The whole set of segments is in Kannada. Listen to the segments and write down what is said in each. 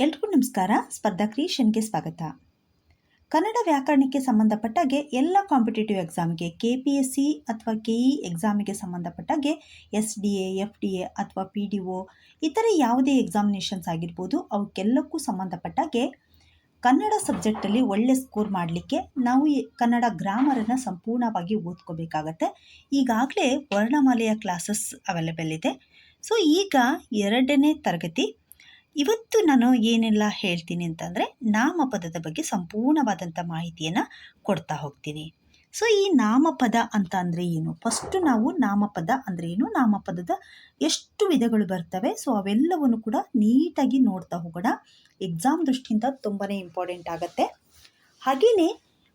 ಎಲ್ರಿಗೂ ನಮಸ್ಕಾರ. ಸ್ಪರ್ಧಾ ಕ್ರಿಯೇಷನ್ಗೆ ಸ್ವಾಗತ. ಕನ್ನಡ ವ್ಯಾಕರಣಕ್ಕೆ ಸಂಬಂಧಪಟ್ಟಾಗೆ ಎಲ್ಲ ಕಾಂಪಿಟೇಟಿವ್ ಎಕ್ಸಾಮ್ಗೆ ಕೆ ಪಿ ಎಸ್ ಸಿ ಅಥವಾ ಕೆ ಇ ಎಕ್ಸಾಮಿಗೆ ಸಂಬಂಧಪಟ್ಟಾಗೆ S D A F D A ಅಥವಾ ಪಿ ಡಿ ಒ ಇತರೆ ಯಾವುದೇ ಎಕ್ಸಾಮಿನೇಷನ್ಸ್ ಆಗಿರ್ಬೋದು ಅವಕ್ಕೆಲ್ಲಕ್ಕೂ ಸಂಬಂಧಪಟ್ಟಾಗೆ ಕನ್ನಡ ಸಬ್ಜೆಕ್ಟಲ್ಲಿ ಒಳ್ಳೆ ಸ್ಕೋರ್ ಮಾಡಲಿಕ್ಕೆ ನಾವು ಕನ್ನಡ ಗ್ರಾಮರನ್ನು ಸಂಪೂರ್ಣವಾಗಿ ಓದ್ಕೋಬೇಕಾಗತ್ತೆ. ಈಗಾಗಲೇ ವರ್ಣಮಾಲೆಯ ಕ್ಲಾಸಸ್ ಅವೈಲೇಬಲ್ ಇದೆ. ಸೊ, ಈಗ ಎರಡನೇ ತರಗತಿ ಇವತ್ತು ನಾನು ಏನೆಲ್ಲ ಹೇಳ್ತೀನಿ ಅಂತಂದರೆ ನಾಮಪದದ ಬಗ್ಗೆ ಸಂಪೂರ್ಣವಾದಂಥ ಮಾಹಿತಿಯನ್ನು ಕೊಡ್ತಾ ಹೋಗ್ತೀನಿ. ಸೊ ಈ ನಾಮಪದ ಅಂತ ಅಂದರೆ ಏನು? ಫಸ್ಟು ನಾವು ನಾಮಪದ ಅಂದರೆ ಏನು? ನಾಮಪದದ ಎಷ್ಟು ವಿಧಗಳು ಬರ್ತವೆ? ಸೊ ಅವೆಲ್ಲವನ್ನು ಕೂಡ ನೀಟಾಗಿ ನೋಡ್ತಾ ಹೋಗೋಣ. ಎಕ್ಸಾಮ್ ದೃಷ್ಟಿಯಿಂದ ತುಂಬಾ ಇಂಪಾರ್ಟೆಂಟ್ ಆಗುತ್ತೆ. ಹಾಗೆಯೇ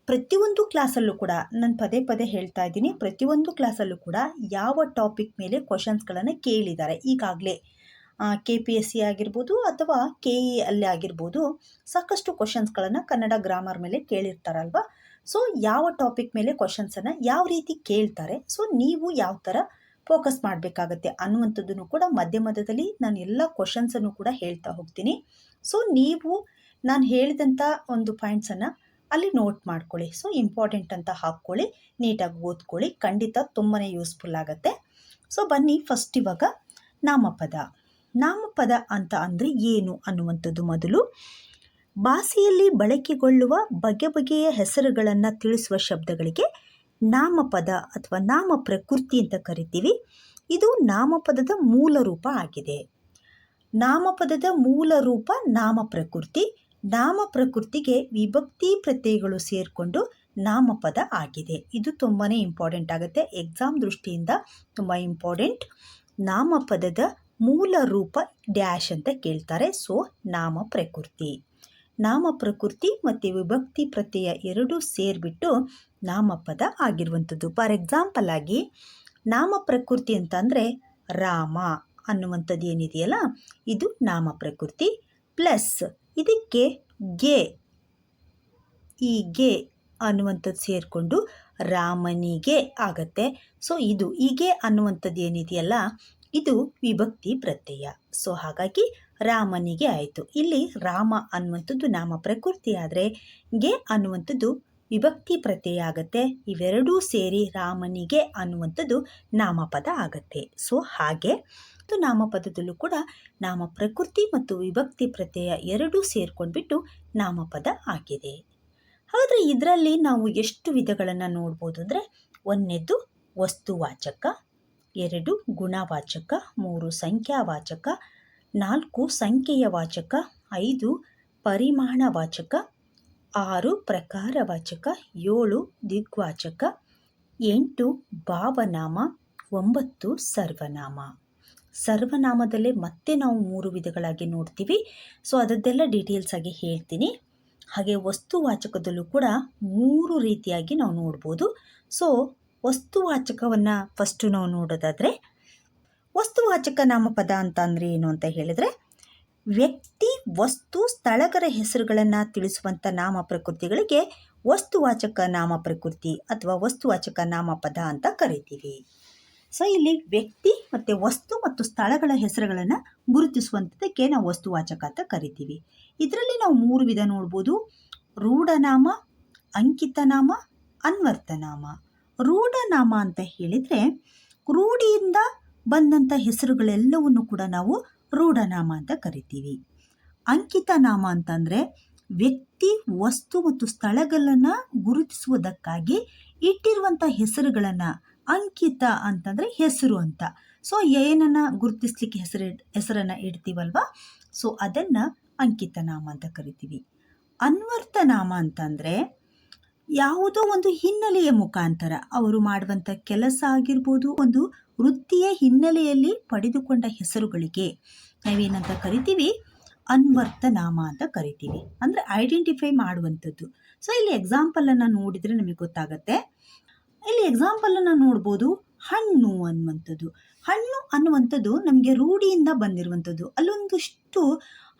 ಪ್ರತಿಯೊಂದು ಕ್ಲಾಸಲ್ಲೂ ಕೂಡ ನಾನು ಪದೇ ಪದೇ ಹೇಳ್ತಾ ಇದ್ದೀನಿ, ಪ್ರತಿಯೊಂದು ಕ್ಲಾಸಲ್ಲೂ ಕೂಡ ಯಾವ ಟಾಪಿಕ್ ಮೇಲೆ ಕ್ವಶನ್ಸ್ಗಳನ್ನು ಕೇಳಿದ್ದಾರೆ ಈಗಾಗಲೇ ಕೆ ಪಿ ಎಸ್ ಸಿ ಆಗಿರ್ಬೋದು ಅಥವಾ ಕೆ ಇ ಅಲ್ಲಿ ಆಗಿರ್ಬೋದು, ಸಾಕಷ್ಟು ಕ್ವಶನ್ಸ್ಗಳನ್ನು ಕನ್ನಡ ಗ್ರಾಮರ್ ಮೇಲೆ ಕೇಳಿರ್ತಾರಲ್ವ? ಸೊ ಯಾವ ಟಾಪಿಕ್ ಮೇಲೆ ಕ್ವಶನ್ಸನ್ನು ಯಾವ ರೀತಿ ಕೇಳ್ತಾರೆ? ಸೊ ನೀವು ಯಾವ ಥರ ಫೋಕಸ್ ಮಾಡಬೇಕಾಗತ್ತೆ ಅನ್ನುವಂಥದ್ದನ್ನು ಕೂಡ ಮಧ್ಯ ಮಧ್ಯದಲ್ಲಿ ನಾನು ಎಲ್ಲ ಕ್ವಶನ್ಸನ್ನು ಕೂಡ ಹೇಳ್ತಾ ಹೋಗ್ತೀನಿ. ಸೊ ನೀವು ನಾನು ಹೇಳಿದಂಥ ಒಂದು ಪಾಯಿಂಟ್ಸನ್ನು ಅಲ್ಲಿ ನೋಟ್ ಮಾಡ್ಕೊಳ್ಳಿ. ಸೊ ಇಂಪಾರ್ಟೆಂಟ್ ಅಂತ ಹಾಕ್ಕೊಳ್ಳಿ, ನೀಟಾಗಿ ಓದ್ಕೊಳ್ಳಿ. ಖಂಡಿತ ತುಂಬಾ ಯೂಸ್ಫುಲ್ ಆಗುತ್ತೆ. ಸೊ ಬನ್ನಿ ಫಸ್ಟ್ ಇವಾಗ ನಾಮಪದ. ನಾಮಪದ ಅಂತ ಅಂದರೆ ಏನು ಅನ್ನುವಂಥದ್ದು ಮೊದಲು. ಭಾಷೆಯಲ್ಲಿ ಬಳಕೆಗೊಳ್ಳುವ ಬಗೆ ಬಗೆಯ ಹೆಸರುಗಳನ್ನು ತಿಳಿಸುವ ಶಬ್ದಗಳಿಗೆ ನಾಮಪದ ಅಥವಾ ನಾಮ ಪ್ರಕೃತಿ ಅಂತ ಕರಿತೀವಿ. ಇದು ನಾಮಪದದ ಮೂಲ ರೂಪ ಆಗಿದೆ. ನಾಮಪದದ ಮೂಲ ರೂಪ ನಾಮ ಪ್ರಕೃತಿ ನಾಮ ಪ್ರಕೃತಿಗೆ ವಿಭಕ್ತಿ ಪ್ರತ್ಯಯಗಳು ಸೇರಿಕೊಂಡು ನಾಮಪದ ಆಗಿದೆ. ಇದು ತುಂಬಾ ಇಂಪಾರ್ಟೆಂಟ್ ಆಗುತ್ತೆ. ಎಕ್ಸಾಮ್ ದೃಷ್ಟಿಯಿಂದ ತುಂಬ ಇಂಪಾರ್ಟೆಂಟ್ ನಾಮಪದದ ಮೂಲ ರೂಪ ಡ್ಯಾಶ್ ಅಂತ ಕೇಳ್ತಾರೆ. ಸೊ, ನಾಮ ಪ್ರಕೃತಿ. ನಾಮ ಪ್ರಕೃತಿ ಮತ್ತು ವಿಭಕ್ತಿ ಪ್ರತ್ಯಯ ಎರಡೂ ಸೇರಿಬಿಟ್ಟು ನಾಮಪದ ಆಗಿರುವಂಥದ್ದು. ಫಾರ್ ಎಕ್ಸಾಂಪಲ್ ಆಗಿ ನಾಮ ಪ್ರಕೃತಿ ಅಂತಂದರೆ ರಾಮ ಅನ್ನುವಂಥದ್ದು ಏನಿದೆಯಲ್ಲ, ಇದು ನಾಮ ಪ್ರಕೃತಿ ಪ್ಲಸ್ ಇದಕ್ಕೆ ಗೆ, ಈ ಗೆ ಅನ್ನುವಂಥದ್ದು ಸೇರಿಕೊಂಡು ರಾಮನಿಗೆ ಆಗತ್ತೆ. ಸೊ ಇದು ಹೀಗೆ ಅನ್ನುವಂಥದ್ದು ಏನಿದೆಯಲ್ಲ ಇದು ವಿಭಕ್ತಿ ಪ್ರತ್ಯಯ. ಸೊ, ಹಾಗಾಗಿ ರಾಮನಿಗೆ ಆಯಿತು. ಇಲ್ಲಿ ರಾಮ ಅನ್ನುವಂಥದ್ದು ನಾಮ ಪ್ರಕೃತಿ ಆದರೆ ಗೆ ಅನ್ನುವಂಥದ್ದು ವಿಭಕ್ತಿ ಪ್ರತ್ಯಯ ಆಗತ್ತೆ. ಇವೆರಡೂ ಸೇರಿ ರಾಮನಿಗೆ ಅನ್ನುವಂಥದ್ದು ನಾಮಪದ ಆಗತ್ತೆ. ಸೊ, ಹಾಗೆ ನಾಮಪದದಲ್ಲೂ ಕೂಡ ನಾಮ ಪ್ರಕೃತಿ ಮತ್ತು ವಿಭಕ್ತಿ ಪ್ರತ್ಯಯ ಎರಡೂ ಸೇರ್ಕೊಂಡ್ಬಿಟ್ಟು ನಾಮಪದ ಆಗಿದೆ. ಹಾಗಾದರೆ ಇದರಲ್ಲಿ ನಾವು ಎಷ್ಟು ವಿಧಗಳನ್ನು ನೋಡ್ಬೋದು ಅಂದರೆ ಒಂದನೇದ್ದು ವಸ್ತುವಾಚಕ ಎರಡು ಗುಣವಾಚಕ, ಮೂರು ಸಂಖ್ಯಾವಾಚಕ, ನಾಲ್ಕು ಸಂಖ್ಯೆಯ ವಾಚಕ ಐದು ಪರಿಮಾಣವಾಚಕ, ಆರು ಪ್ರಕಾರವಾಚಕ, ಏಳು ದಿಗ್ವಾಚಕ, ಎಂಟು ಭಾವನಾಮ, ಒಂಬತ್ತು ಸರ್ವನಾಮ. ಸರ್ವನಾಮದಲ್ಲೇ ಮತ್ತೆ ನಾವು ಮೂರು ವಿಧಗಳಾಗಿ ನೋಡ್ತೀವಿ. ಸೊ ಅದದ್ದೆಲ್ಲ ಡೀಟೇಲ್ಸ್ ಆಗಿ ಹೇಳ್ತೀನಿ. ಹಾಗೆ ವಸ್ತುವಾಚಕದಲ್ಲೂ ಕೂಡ ಮೂರು ರೀತಿಯಾಗಿ ನಾವು ನೋಡ್ಬೋದು. ಸೊ ವಸ್ತುವಾಚಕವನ್ನು ಫಸ್ಟು ನಾವು ನೋಡೋದಾದರೆ, ವಸ್ತುವಾಚಕ ನಾಮಪದ ಅಂತ ಅಂದರೆ ಏನು ಅಂತ ಹೇಳಿದರೆ, ವ್ಯಕ್ತಿ, ವಸ್ತು ಸ್ಥಳಗಳ ಹೆಸರುಗಳನ್ನು ತಿಳಿಸುವಂಥ ನಾಮ ಪ್ರಕೃತಿಗಳಿಗೆ ವಸ್ತುವಾಚಕ ನಾಮ ಪ್ರಕೃತಿ ಅಥವಾ ವಸ್ತುವಾಚಕ ನಾಮಪದ ಅಂತ ಕರಿತೀವಿ. ಸೊ ಇಲ್ಲಿ ವ್ಯಕ್ತಿ ಮತ್ತು ವಸ್ತು ಮತ್ತು ಸ್ಥಳಗಳ ಹೆಸರುಗಳನ್ನು ಗುರುತಿಸುವಂಥದ್ದಕ್ಕೆ ನಾವು ವಸ್ತುವಾಚಕ ಅಂತ ಕರಿತೀವಿ. ಇದರಲ್ಲಿ ನಾವು ಮೂರು ವಿಧ ನೋಡ್ಬೋದು. ರೂಢನಾಮ, ಅಂಕಿತನಾಮ, ಅನ್ವರ್ತನಾಮ. ರೂಢನಾಮ ಅಂತ ಹೇಳಿದರೆ ರೂಢಿಯಿಂದ ಬಂದಂಥ ಹೆಸರುಗಳೆಲ್ಲವನ್ನು ಕೂಡ ನಾವು ರೂಢನಾಮ ಅಂತ ಕರಿತೀವಿ. ಅಂಕಿತ ನಾಮ ಅಂತಂದರೆ ವ್ಯಕ್ತಿ, ವಸ್ತು ಮತ್ತು ಸ್ಥಳಗಳನ್ನು ಗುರುತಿಸುವುದಕ್ಕಾಗಿ ಇಟ್ಟಿರುವಂಥ ಹೆಸರುಗಳನ್ನು ಅಂಕಿತ ಅಂತಂದರೆ ಹೆಸರು ಅಂತ. ಸೊ ಏನನ್ನು ಗುರುತಿಸ್ಲಿಕ್ಕೆ ಹೆಸರು ಹೆಸರನ್ನು ಇಡ್ತೀವಲ್ವ? ಸೊ ಅದನ್ನು ಅಂಕಿತ ನಾಮ ಅಂತ ಕರಿತೀವಿ. ಅನ್ವರ್ತನಾಮ ಅಂತಂದರೆ ಯಾವುದೋ ಒಂದು ಹಿನ್ನೆಲೆಯ ಮುಖಾಂತರ ಅವರು ಮಾಡುವಂಥ ಕೆಲಸ ಆಗಿರ್ಬೋದು, ಒಂದು ವೃತ್ತಿಯ ಹಿನ್ನೆಲೆಯಲ್ಲಿ ಪಡೆದುಕೊಂಡ ಹೆಸರುಗಳಿಗೆ ನಾವೇನಂತ ಕರಿತೀವಿ? ಅನ್ವರ್ಥ ನಾಮ ಅಂತ ಕರಿತೀವಿ. ಅಂದರೆ ಐಡೆಂಟಿಫೈ ಮಾಡುವಂಥದ್ದು. ಸೊ ಇಲ್ಲಿ ಎಕ್ಸಾಂಪಲನ್ನು ನೋಡಿದರೆ ನಮಗೆ ಗೊತ್ತಾಗತ್ತೆ. ಇಲ್ಲಿ ಎಕ್ಸಾಂಪಲನ್ನು ನೋಡ್ಬೋದು. ಹಣ್ಣು ಅನ್ನುವಂಥದ್ದು. ಹಣ್ಣು ಅನ್ನುವಂಥದ್ದು ನಮಗೆ ರೂಢಿಯಿಂದ ಬಂದಿರುವಂಥದ್ದು. ಅಲ್ಲೊಂದಿಷ್ಟು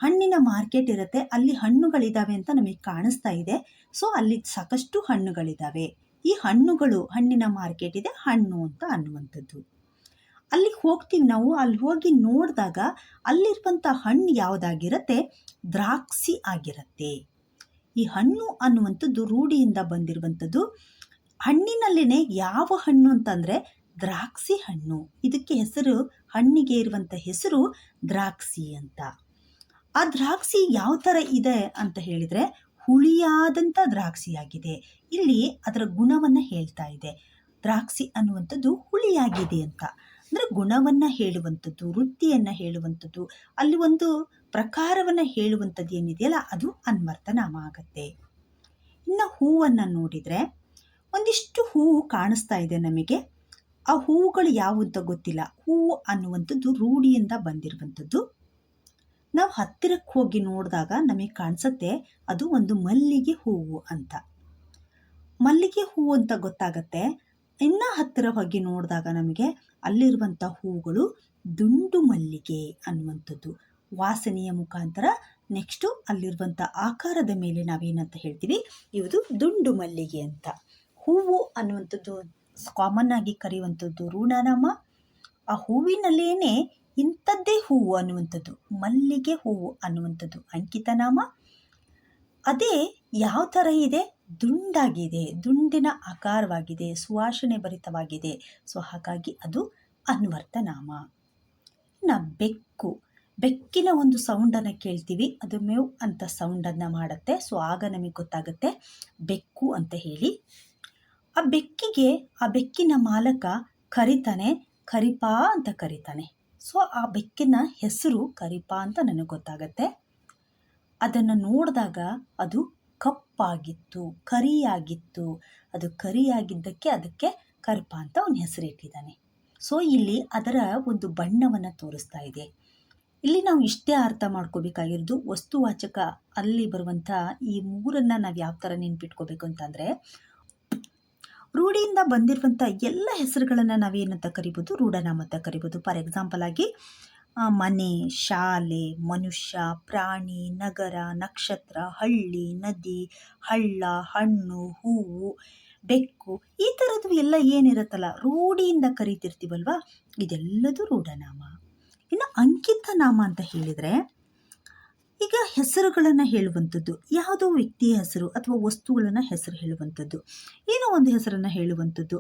ಹಣ್ಣಿನ ಮಾರ್ಕೆಟ್ ಇರುತ್ತೆ. ಅಲ್ಲಿ ಹಣ್ಣುಗಳಿದ್ದಾವೆ ಅಂತ ನಮಗೆ ಕಾಣಿಸ್ತಾ ಇದೆ. ಸೊ, ಅಲ್ಲಿ ಸಾಕಷ್ಟು ಹಣ್ಣುಗಳಿದ್ದಾವೆ ಈ ಹಣ್ಣುಗಳು ಹಣ್ಣಿನ ಮಾರ್ಕೆಟ್ ಇದೆ, ಹಣ್ಣು ಅಂತ ಅನ್ನುವಂಥದ್ದು. ಅಲ್ಲಿಗೆ ಹೋಗ್ತೀವಿ ನಾವು. ಅಲ್ಲಿ ಹೋಗಿ ನೋಡಿದಾಗ ಅಲ್ಲಿರುವಂಥ ಹಣ್ಣು ಯಾವುದಾಗಿರುತ್ತೆ? ದ್ರಾಕ್ಷಿ ಆಗಿರುತ್ತೆ. ಈ ಹಣ್ಣು ಅನ್ನುವಂಥದ್ದು ರೂಢಿಯಿಂದ ಬಂದಿರುವಂಥದ್ದು ಹಣ್ಣಿನಲ್ಲೇ ಯಾವ ಹಣ್ಣು ಅಂತಂದರೆ ದ್ರಾಕ್ಷಿ ಹಣ್ಣು. ಇದಕ್ಕೆ ಹೆಸರು ಹಣ್ಣಿಗೆ ಇರುವಂಥ ಹೆಸರು ದ್ರಾಕ್ಷಿ ಅಂತ. ಆ ದ್ರಾಕ್ಷಿ ಯಾವ ಥರ ಇದೆ ಅಂತ ಹೇಳಿದರೆ ಹುಳಿಯಾದಂಥ ದ್ರಾಕ್ಷಿಯಾಗಿದೆ. ಇಲ್ಲಿ ಅದರ ಗುಣವನ್ನು ಹೇಳ್ತಾ ಇದೆ. ದ್ರಾಕ್ಷಿ ಅನ್ನುವಂಥದ್ದು ಹುಳಿಯಾಗಿದೆ ಅಂತ. ಅಂದರೆ ಗುಣವನ್ನು ಹೇಳುವಂಥದ್ದು, ವೃತ್ತಿಯನ್ನು ಹೇಳುವಂಥದ್ದು, ಅಲ್ಲಿ ಒಂದು ಪ್ರಕಾರವನ್ನು ಹೇಳುವಂಥದ್ದು ಏನಿದೆಯಲ್ಲ ಅದು ಅನ್ವರ್ತನಾಮ ಆಗತ್ತೆ ಇನ್ನು ಹೂವನ್ನು ನೋಡಿದರೆ ಒಂದಿಷ್ಟು ಹೂವು ಕಾಣಿಸ್ತಾ ಇದೆ ನಮಗೆ. ಆ ಹೂವುಗಳು ಯಾವು ಗೊತ್ತಿಲ್ಲ. ಹೂವು ಅನ್ನುವಂಥದ್ದು ರೂಢಿಯಿಂದ ಬಂದಿರುವಂಥದ್ದು ನಾವು ಹತ್ತಿರಕ್ಕೆ ಹೋಗಿ ನೋಡಿದಾಗ ನಮಗೆ ಕಾಣಿಸುತ್ತೆ, ಅದು ಒಂದು ಮಲ್ಲಿಗೆ ಹೂವು ಅಂತ. ಮಲ್ಲಿಗೆ ಹೂವು ಅಂತ ಗೊತ್ತಾಗತ್ತೆ. ಇನ್ನೂ ಹತ್ತಿರ ಹೋಗಿ ನೋಡಿದಾಗ ನಮಗೆ ಅಲ್ಲಿರುವಂಥ ಹೂವುಗಳು ದುಂಡು ಮಲ್ಲಿಗೆ ಅನ್ನುವಂಥದ್ದು. ವಾಸನೆಯ ಮುಖಾಂತರ ನೆಕ್ಸ್ಟು ಅಲ್ಲಿರುವಂಥ ಆಕಾರದ ಮೇಲೆ ನಾವೇನಂತ ಹೇಳ್ತೀವಿ? ಇದು ದುಂಡು ಮಲ್ಲಿಗೆ ಅಂತ. ಹೂವು ಅನ್ನುವಂಥದ್ದು ಕಾಮನ್ ಆಗಿ ಕರೆಯುವಂಥದ್ದು ಋಣನಾಮ ಆ ಹೂವಿನಲ್ಲೇನೆ ಇಂಥದ್ದೇ ಹೂವು ಅನ್ನುವಂಥದ್ದು, ಮಲ್ಲಿಗೆ ಹೂವು ಅನ್ನುವಂಥದ್ದು, ಅಂಕಿತನಾಮ. ಅದೇ ಯಾವ ಥರ ಇದೆ? ದುಂಡಾಗಿದೆ, ದುಂಡಿನ ಆಕಾರವಾಗಿದೆ, ಸುವಾಸನೆ ಭರಿತವಾಗಿದೆ. ಸೊ, ಹಾಗಾಗಿ ಅದು ಅನ್ವರ್ಥನಾಮ ಇನ್ನು ಬೆಕ್ಕು, ಬೆಕ್ಕಿನ ಒಂದು ಸೌಂಡನ್ನು ಕೇಳ್ತೀವಿ. ಅದು ಮೇವ್ ಅಂತ ಸೌಂಡನ್ನು ಮಾಡುತ್ತೆ. ಸೊ, ಆಗ ನಮಗೆ ಗೊತ್ತಾಗುತ್ತೆ ಬೆಕ್ಕು ಅಂತ ಹೇಳಿ. ಆ ಬೆಕ್ಕಿಗೆ, ಆ ಬೆಕ್ಕಿನ ಮಾಲಕ ಕರಿತಾನೆ, ಕರಿಪಾ ಅಂತ ಕರಿತಾನೆ. ಸೊ, ಆ ಬೆಕ್ಕಿನ ಹೆಸರು ಕರಿಪಾ ಅಂತ ನನಗೆ ಗೊತ್ತಾಗತ್ತೆ. ಅದನ್ನು ನೋಡಿದಾಗ ಅದು ಕಪ್ಪಾಗಿತ್ತು, ಕರಿಯಾಗಿತ್ತು. ಅದು ಕರಿಯಾಗಿದ್ದಕ್ಕೆ ಅದಕ್ಕೆ ಕರಿಪ ಅಂತ ಅವನ ಹೆಸರಿಟ್ಟಿದ್ದಾನೆ ಸೊ, ಇಲ್ಲಿ ಅದರ ಒಂದು ಬಣ್ಣವನ್ನು ತೋರಿಸ್ತಾ ಇದೆ. ಇಲ್ಲಿ ನಾವು ಇಷ್ಟೇ ಅರ್ಥ ಮಾಡ್ಕೋಬೇಕಾಗಿರೋದು ವಸ್ತುವಾಚಕ ಅಲ್ಲಿ ಬರುವಂಥ ಈ ಮೂರನ್ನು ನಾವು ಯಾವ ಥರ ನೆನ್ಪಿಟ್ಕೋಬೇಕು ಅಂತಂದರೆ ರೂಢಿಯಿಂದ ಬಂದಿರುವಂಥ ಎಲ್ಲ ಹೆಸರುಗಳನ್ನು ನಾವೇನಂತ ಕರಿಬೋದು? ರೂಢನಾಮ ಅಂತ ಕರಿಬೋದು. ಫಾರ್ ಎಕ್ಸಾಂಪಲ್ ಆಗಿ ಮನೆ, ಶಾಲೆ, ಮನುಷ್ಯ, ಪ್ರಾಣಿ, ನಗರ, ನಕ್ಷತ್ರ, ಹಳ್ಳಿ, ನದಿ, ಹಳ್ಳ, ಹಣ್ಣು, ಹೂವು, ಬೆಕ್ಕು ಈ ಥರದ್ದು ಎಲ್ಲ ಏನಿರುತ್ತಲ್ಲ, ರೂಢಿಯಿಂದ ಕರಿತಿರ್ತೀವಲ್ವಾ? ಇದೆಲ್ಲದೂ ರೂಢನಾಮ. ಇನ್ನು ಅಂಕಿತ ನಾಮ ಅಂತ ಹೇಳಿದರೆ ಈಗ ಹೆಸರುಗಳನ್ನು ಹೇಳುವಂಥದ್ದು, ಯಾವುದೋ ವ್ಯಕ್ತಿಯ ಹೆಸರು ಅಥವಾ ವಸ್ತುಗಳನ್ನು ಹೆಸರು ಹೇಳುವಂಥದ್ದು, ಏನೋ ಒಂದು ಹೆಸರನ್ನು ಹೇಳುವಂಥದ್ದು,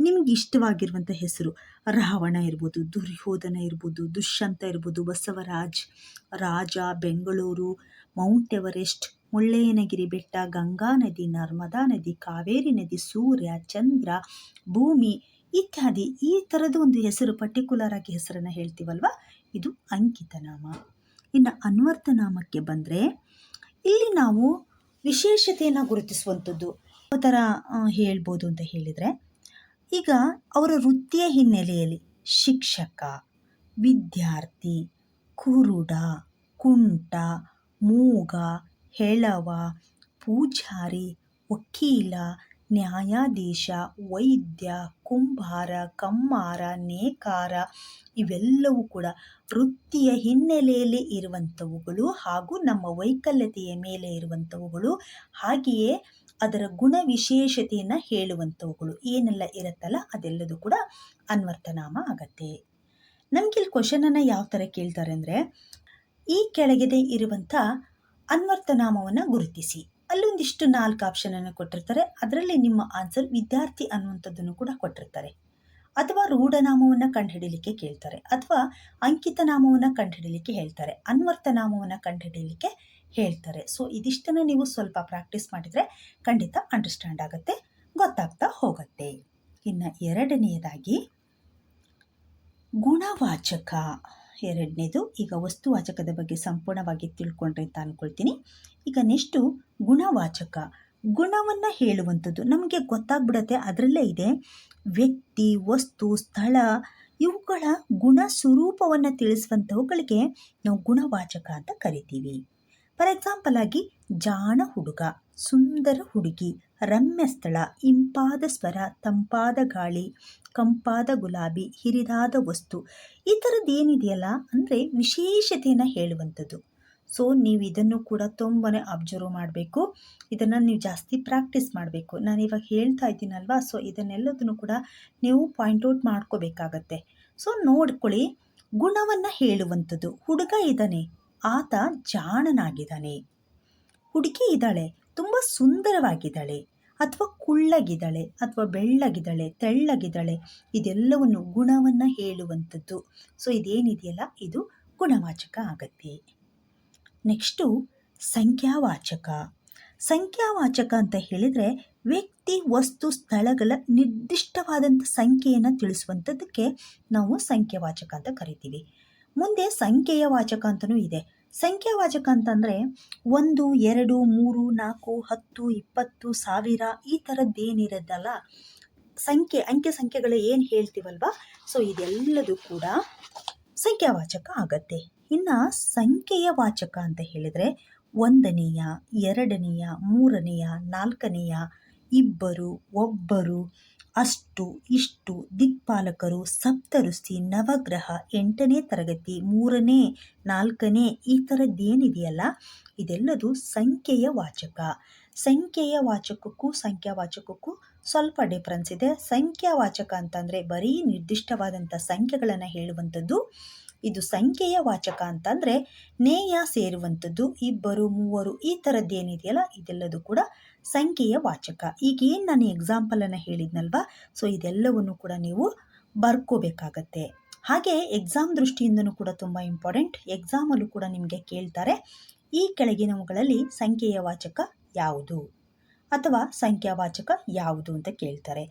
ನಿಮ್ಗೆ ಇಷ್ಟವಾಗಿರುವಂಥ ಹೆಸರು, ರಾವಣ ಇರ್ಬೋದು, ದುರ್ಯೋಧನ ಇರ್ಬೋದು, ದುಷ್ಯಂತ ಇರ್ಬೋದು, ಬಸವರಾಜ್, ರಾಜ, ಬೆಂಗಳೂರು, ಮೌಂಟ್ ಎವರೆಸ್ಟ್, ಮುಳ್ಳಯ್ಯನಗಿರಿ ಬೆಟ್ಟ, ಗಂಗಾ ನದಿ, ನರ್ಮದಾ ನದಿ, ಕಾವೇರಿ ನದಿ, ಸೂರ್ಯ, ಚಂದ್ರ, ಭೂಮಿ ಇತ್ಯಾದಿ ಈ ಥರದ ಒಂದು ಹೆಸರು ಪರ್ಟಿಕ್ಯುಲರ್ ಆಗಿ ಹೆಸರನ್ನು ಹೇಳ್ತೀವಲ್ವ? ಇದು ಅಂಕಿತನಾಮ. ಇನ್ನು ಅನ್ವರ್ಥನಾಮಕ್ಕೆ ಬಂದರೆ ಇಲ್ಲಿ ನಾವು ವಿಶೇಷತೆಯನ್ನು ಗುರುತಿಸುವಂಥದ್ದು ಯಾವ ಥರ ಹೇಳ್ಬೋದು ಅಂತ ಹೇಳಿದರೆ, ಈಗ ಅವರ ವೃತ್ತಿಯ ಹಿನ್ನೆಲೆಯಲ್ಲಿ ಶಿಕ್ಷಕ, ವಿದ್ಯಾರ್ಥಿ, ಕುರುಡ, ಕುಂಟ, ಮೂಗ, ಹೆಳವ, ಪೂಜಾರಿ, ವಕೀಲ ನ್ಯಾಯಾಧೀಶ, ವೈದ್ಯ ಕುಂಬಾರ ಕಮ್ಮಾರ, ನೇಕಾರ ಇವೆಲ್ಲವೂ ಕೂಡ ವೃತ್ತಿಯ ಹಿನ್ನೆಲೆಯಲ್ಲಿ ಇರುವಂಥವುಗಳು ಹಾಗೂ ನಮ್ಮ ವೈಕಲ್ಯತೆಯ ಮೇಲೆ ಇರುವಂಥವುಗಳು. ಹಾಗೆಯೇ ಅದರ ಗುಣ ವಿಶೇಷತೆಯನ್ನು ಹೇಳುವಂಥವುಗಳು. ಏನೆಲ್ಲ ಇರುತ್ತಲ್ಲ ಅದೆಲ್ಲದೂ ಕೂಡ ಅನ್ವರ್ಥನಾಮ ಆಗತ್ತೆ. ನಮಗಿಲ್ಲಿ ಕ್ವಶನನ್ನು ಯಾವ ಥರ ಕೇಳ್ತಾರೆ ಅಂದರೆ, ಈ ಕೆಳಗಿದೆ ಇರುವಂಥ ಅನ್ವರ್ಥನಾಮವನ್ನು ಗುರುತಿಸಿ. ಅಲ್ಲೊಂದಿಷ್ಟು ನಾಲ್ಕು ಆಪ್ಷನನ್ನು ಕೊಟ್ಟಿರ್ತಾರೆ. ಅದರಲ್ಲಿ ನಿಮ್ಮ ಆನ್ಸರ್ ವಿದ್ಯಾರ್ಥಿ ಅನ್ನುವಂಥದ್ದನ್ನು ಕೂಡ ಕೊಟ್ಟಿರ್ತಾರೆ. ಅಥವಾ ರೂಢನಾಮವನ್ನು ಕಂಡುಹಿಡಿಯಲಿಕ್ಕೆ ಕೇಳ್ತಾರೆ. ಅಥವಾ ಅಂಕಿತ ನಾಮವನ್ನು ಕಂಡುಹಿಡಿಯಲಿಕ್ಕೆ ಹೇಳ್ತಾರೆ. ಅನ್ವರ್ಥ ನಾಮವನ್ನು ಹೇಳ್ತಾರೆ. ಸೊ ಇದಿಷ್ಟನ್ನು ನೀವು ಸ್ವಲ್ಪ ಪ್ರಾಕ್ಟೀಸ್ ಮಾಡಿದರೆ ಖಂಡಿತ ಅಂಡರ್ಸ್ಟ್ಯಾಂಡ್ ಆಗುತ್ತೆ, ಗೊತ್ತಾಗ್ತಾ ಹೋಗುತ್ತೆ. ಇನ್ನು ಎರಡನೆಯದಾಗಿ ಗುಣವಾಚಕ. ಎರಡನೇದು, ಈಗ ವಸ್ತುವಾಚಕದ ಬಗ್ಗೆ ಸಂಪೂರ್ಣವಾಗಿ ತಿಳ್ಕೊಂಡ್ರೆ ಅಂತ ಅಂದ್ಕೊಳ್ತೀನಿ ಈಗ ನೆಕ್ಸ್ಟು ಗುಣವಾಚಕ. ಗುಣವನ್ನು ಹೇಳುವಂಥದ್ದು ನಮಗೆ ಗೊತ್ತಾಗ್ಬಿಡತ್ತೆ, ಅದರಲ್ಲೇ ಇದೆ. ವ್ಯಕ್ತಿ, ವಸ್ತು, ಸ್ಥಳ, ಇವುಗಳ ಗುಣ ಸ್ವರೂಪವನ್ನು ತಿಳಿಸುವಂಥವುಗಳಿಗೆ ನಾವು ಗುಣವಾಚಕ ಅಂತ ಕರಿತೀವಿ. ಫಾರ್ ಎಕ್ಸಾಂಪಲ್ ಆಗಿ ಜಾಣ ಹುಡುಗ, ಸುಂದರ ಹುಡುಗಿ ರಮ್ಯ ಸ್ಥಳ ಇಂಪಾದ ಸ್ವರ, ತಂಪಾದ ಗಾಳಿ, ಕಂಪಾದ ಗುಲಾಬಿ, ಹಿರಿದಾದ ವಸ್ತು. ಈ ಥರದ್ದೇನಿದೆಯಲ್ಲ ಅಂದರೆ ವಿಶೇಷತೆಯನ್ನು ಹೇಳುವಂಥದ್ದು. ಸೊ ನೀವು ಇದನ್ನು ಕೂಡ ತುಂಬಾ ಅಬ್ಸರ್ವ್ ಮಾಡಬೇಕು. ಇದನ್ನು ನೀವು ಜಾಸ್ತಿ ಪ್ರಾಕ್ಟೀಸ್ ಮಾಡಬೇಕು. ನಾನು ಇವಾಗ ಹೇಳ್ತಾ ಇದ್ದೀನಲ್ವಾ? ಸೊ ಇದನ್ನೆಲ್ಲದನ್ನು ಕೂಡ ನೀವು ಪಾಯಿಂಟ್ ಔಟ್ ಮಾಡ್ಕೋಬೇಕಾಗತ್ತೆ. ಸೊ ನೋಡ್ಕೊಳ್ಳಿ. ಗುಣವನ್ನು ಹೇಳುವಂಥದ್ದು. ಹುಡುಗ ಇದ್ದಾನೆ ಆತ ಜಾಣನಾಗಿದ್ದಾನೆ. ಹುಡುಗಿ ಇದ್ದಾಳೆ. ತುಂಬ ಸುಂದರವಾಗಿದ್ದಾಳೆ. ಅಥವಾ ಕುಳ್ಳಗಿದಳೆ ಅಥವಾ ಬೆಳ್ಳಗಿದಳೆ, ತೆಳ್ಳಗಿದಳೆ, ಇದೆಲ್ಲವನ್ನು ಗುಣವನ್ನು ಹೇಳುವಂಥದ್ದು. ಸೊ ಇದೇನಿದೆಯಲ್ಲ? ಇದು ಗುಣವಾಚಕ ಆಗತ್ತೆ. ನೆಕ್ಸ್ಟು ಸಂಖ್ಯಾವಾಚಕ. ಸಂಖ್ಯಾವಾಚಕ ಅಂತ ಹೇಳಿದರೆ ವ್ಯಕ್ತಿ, ವಸ್ತು, ಸ್ಥಳಗಳ ನಿರ್ದಿಷ್ಟವಾದಂಥ ಸಂಖ್ಯೆಯನ್ನು ತಿಳಿಸುವಂಥದ್ದಕ್ಕೆ ನಾವು ಸಂಖ್ಯಾವಾಚಕ ಅಂತ ಕರಿತೀವಿ. ಮುಂದೆ ಸಂಖ್ಯೆಯ ವಾಚಕ ಅಂತಲೂ ಇದೆ. ಸಂಖ್ಯಾವಾಚಕ ಅಂತಂದರೆ ಒಂದು, ಎರಡು, ಮೂರು, ನಾಲ್ಕು, ಹತ್ತು, ಇಪ್ಪತ್ತು, ಸಾವಿರ, ಈ ಥರದ್ದೇನಿರೋದಲ್ಲ ಸಂಖ್ಯೆ, ಅಂಕೆ ಸಂಖ್ಯೆಗಳು ಏನು ಹೇಳ್ತೀವಲ್ವ? ಸೊ ಇದೆಲ್ಲದೂ ಕೂಡ ಸಂಖ್ಯಾವಾಚಕ ಆಗತ್ತೆ. ಇನ್ನು ಸಂಖ್ಯೆಯ ವಾಚಕ ಅಂತ ಹೇಳಿದರೆ ಒಂದನೆಯ, ಎರಡನೆಯ, ಮೂರನೆಯ, ನಾಲ್ಕನೆಯ, ಇಬ್ಬರು, ಒಬ್ಬರು ಅಷ್ಟು ಇಷ್ಟು ದಿಕ್ಪಾಲಕರು ಸಪ್ತಋಷಿ ನವಗ್ರಹ ಎಂಟನೇ ತರಗತಿ ಮೂರನೇ ನಾಲ್ಕನೇ ಈ ಥರದ್ದೇನಿದೆಯಲ್ಲ ಇದೆಲ್ಲದು ಸಂಖ್ಯೆಯ ವಾಚಕ. ಸಂಖ್ಯೆಯ ವಾಚಕಕ್ಕೂ ಸಂಖ್ಯಾವಾಚಕಕ್ಕೂ ಸ್ವಲ್ಪ ಡಿಫ್ರೆನ್ಸ್ ಇದೆ. ಸಂಖ್ಯಾವಾಚಕ ಅಂತಂದರೆ ಬರೀ ನಿರ್ದಿಷ್ಟವಾದಂಥ ಸಂಖ್ಯೆಗಳನ್ನು ಹೇಳುವಂಥದ್ದು ಇದು ಸಂಖ್ಯೆಯ ವಾಚಕ ಅಂತಂದರೆ ನೇಯ ಸೇರುವಂಥದ್ದು, ಇಬ್ಬರು, ಮೂವರು, ಈ ಥರದ್ದೇನಿದೆಯಲ್ಲ ಇದೆಲ್ಲದೂ ಕೂಡ ಸಂಖ್ಯೆಯ ವಾಚಕ. ಈಗೇನು ನಾನು ಎಕ್ಸಾಂಪಲನ್ನು ಹೇಳಿದ್ನಲ್ವಾ? ಸೊ ಇದೆಲ್ಲವನ್ನು ಕೂಡ ನೀವು ಬರ್ಕೋಬೇಕಾಗತ್ತೆ. ಹಾಗೆ ಎಕ್ಸಾಮ್ ದೃಷ್ಟಿಯಿಂದನೂ ಕೂಡ ತುಂಬ ಇಂಪಾರ್ಟೆಂಟ್ ಎಕ್ಸಾಮಲ್ಲೂ ಕೂಡ ನಿಮಗೆ ಕೇಳ್ತಾರೆ, ಈ ಕೆಳಗಿನವುಗಳಲ್ಲಿ ಸಂಖ್ಯೆಯ ವಾಚಕ ಯಾವುದು? ಅಥವಾ ಸಂಖ್ಯಾವಾಚಕ ಯಾವುದು ಅಂತ ಕೇಳ್ತಾರೆ.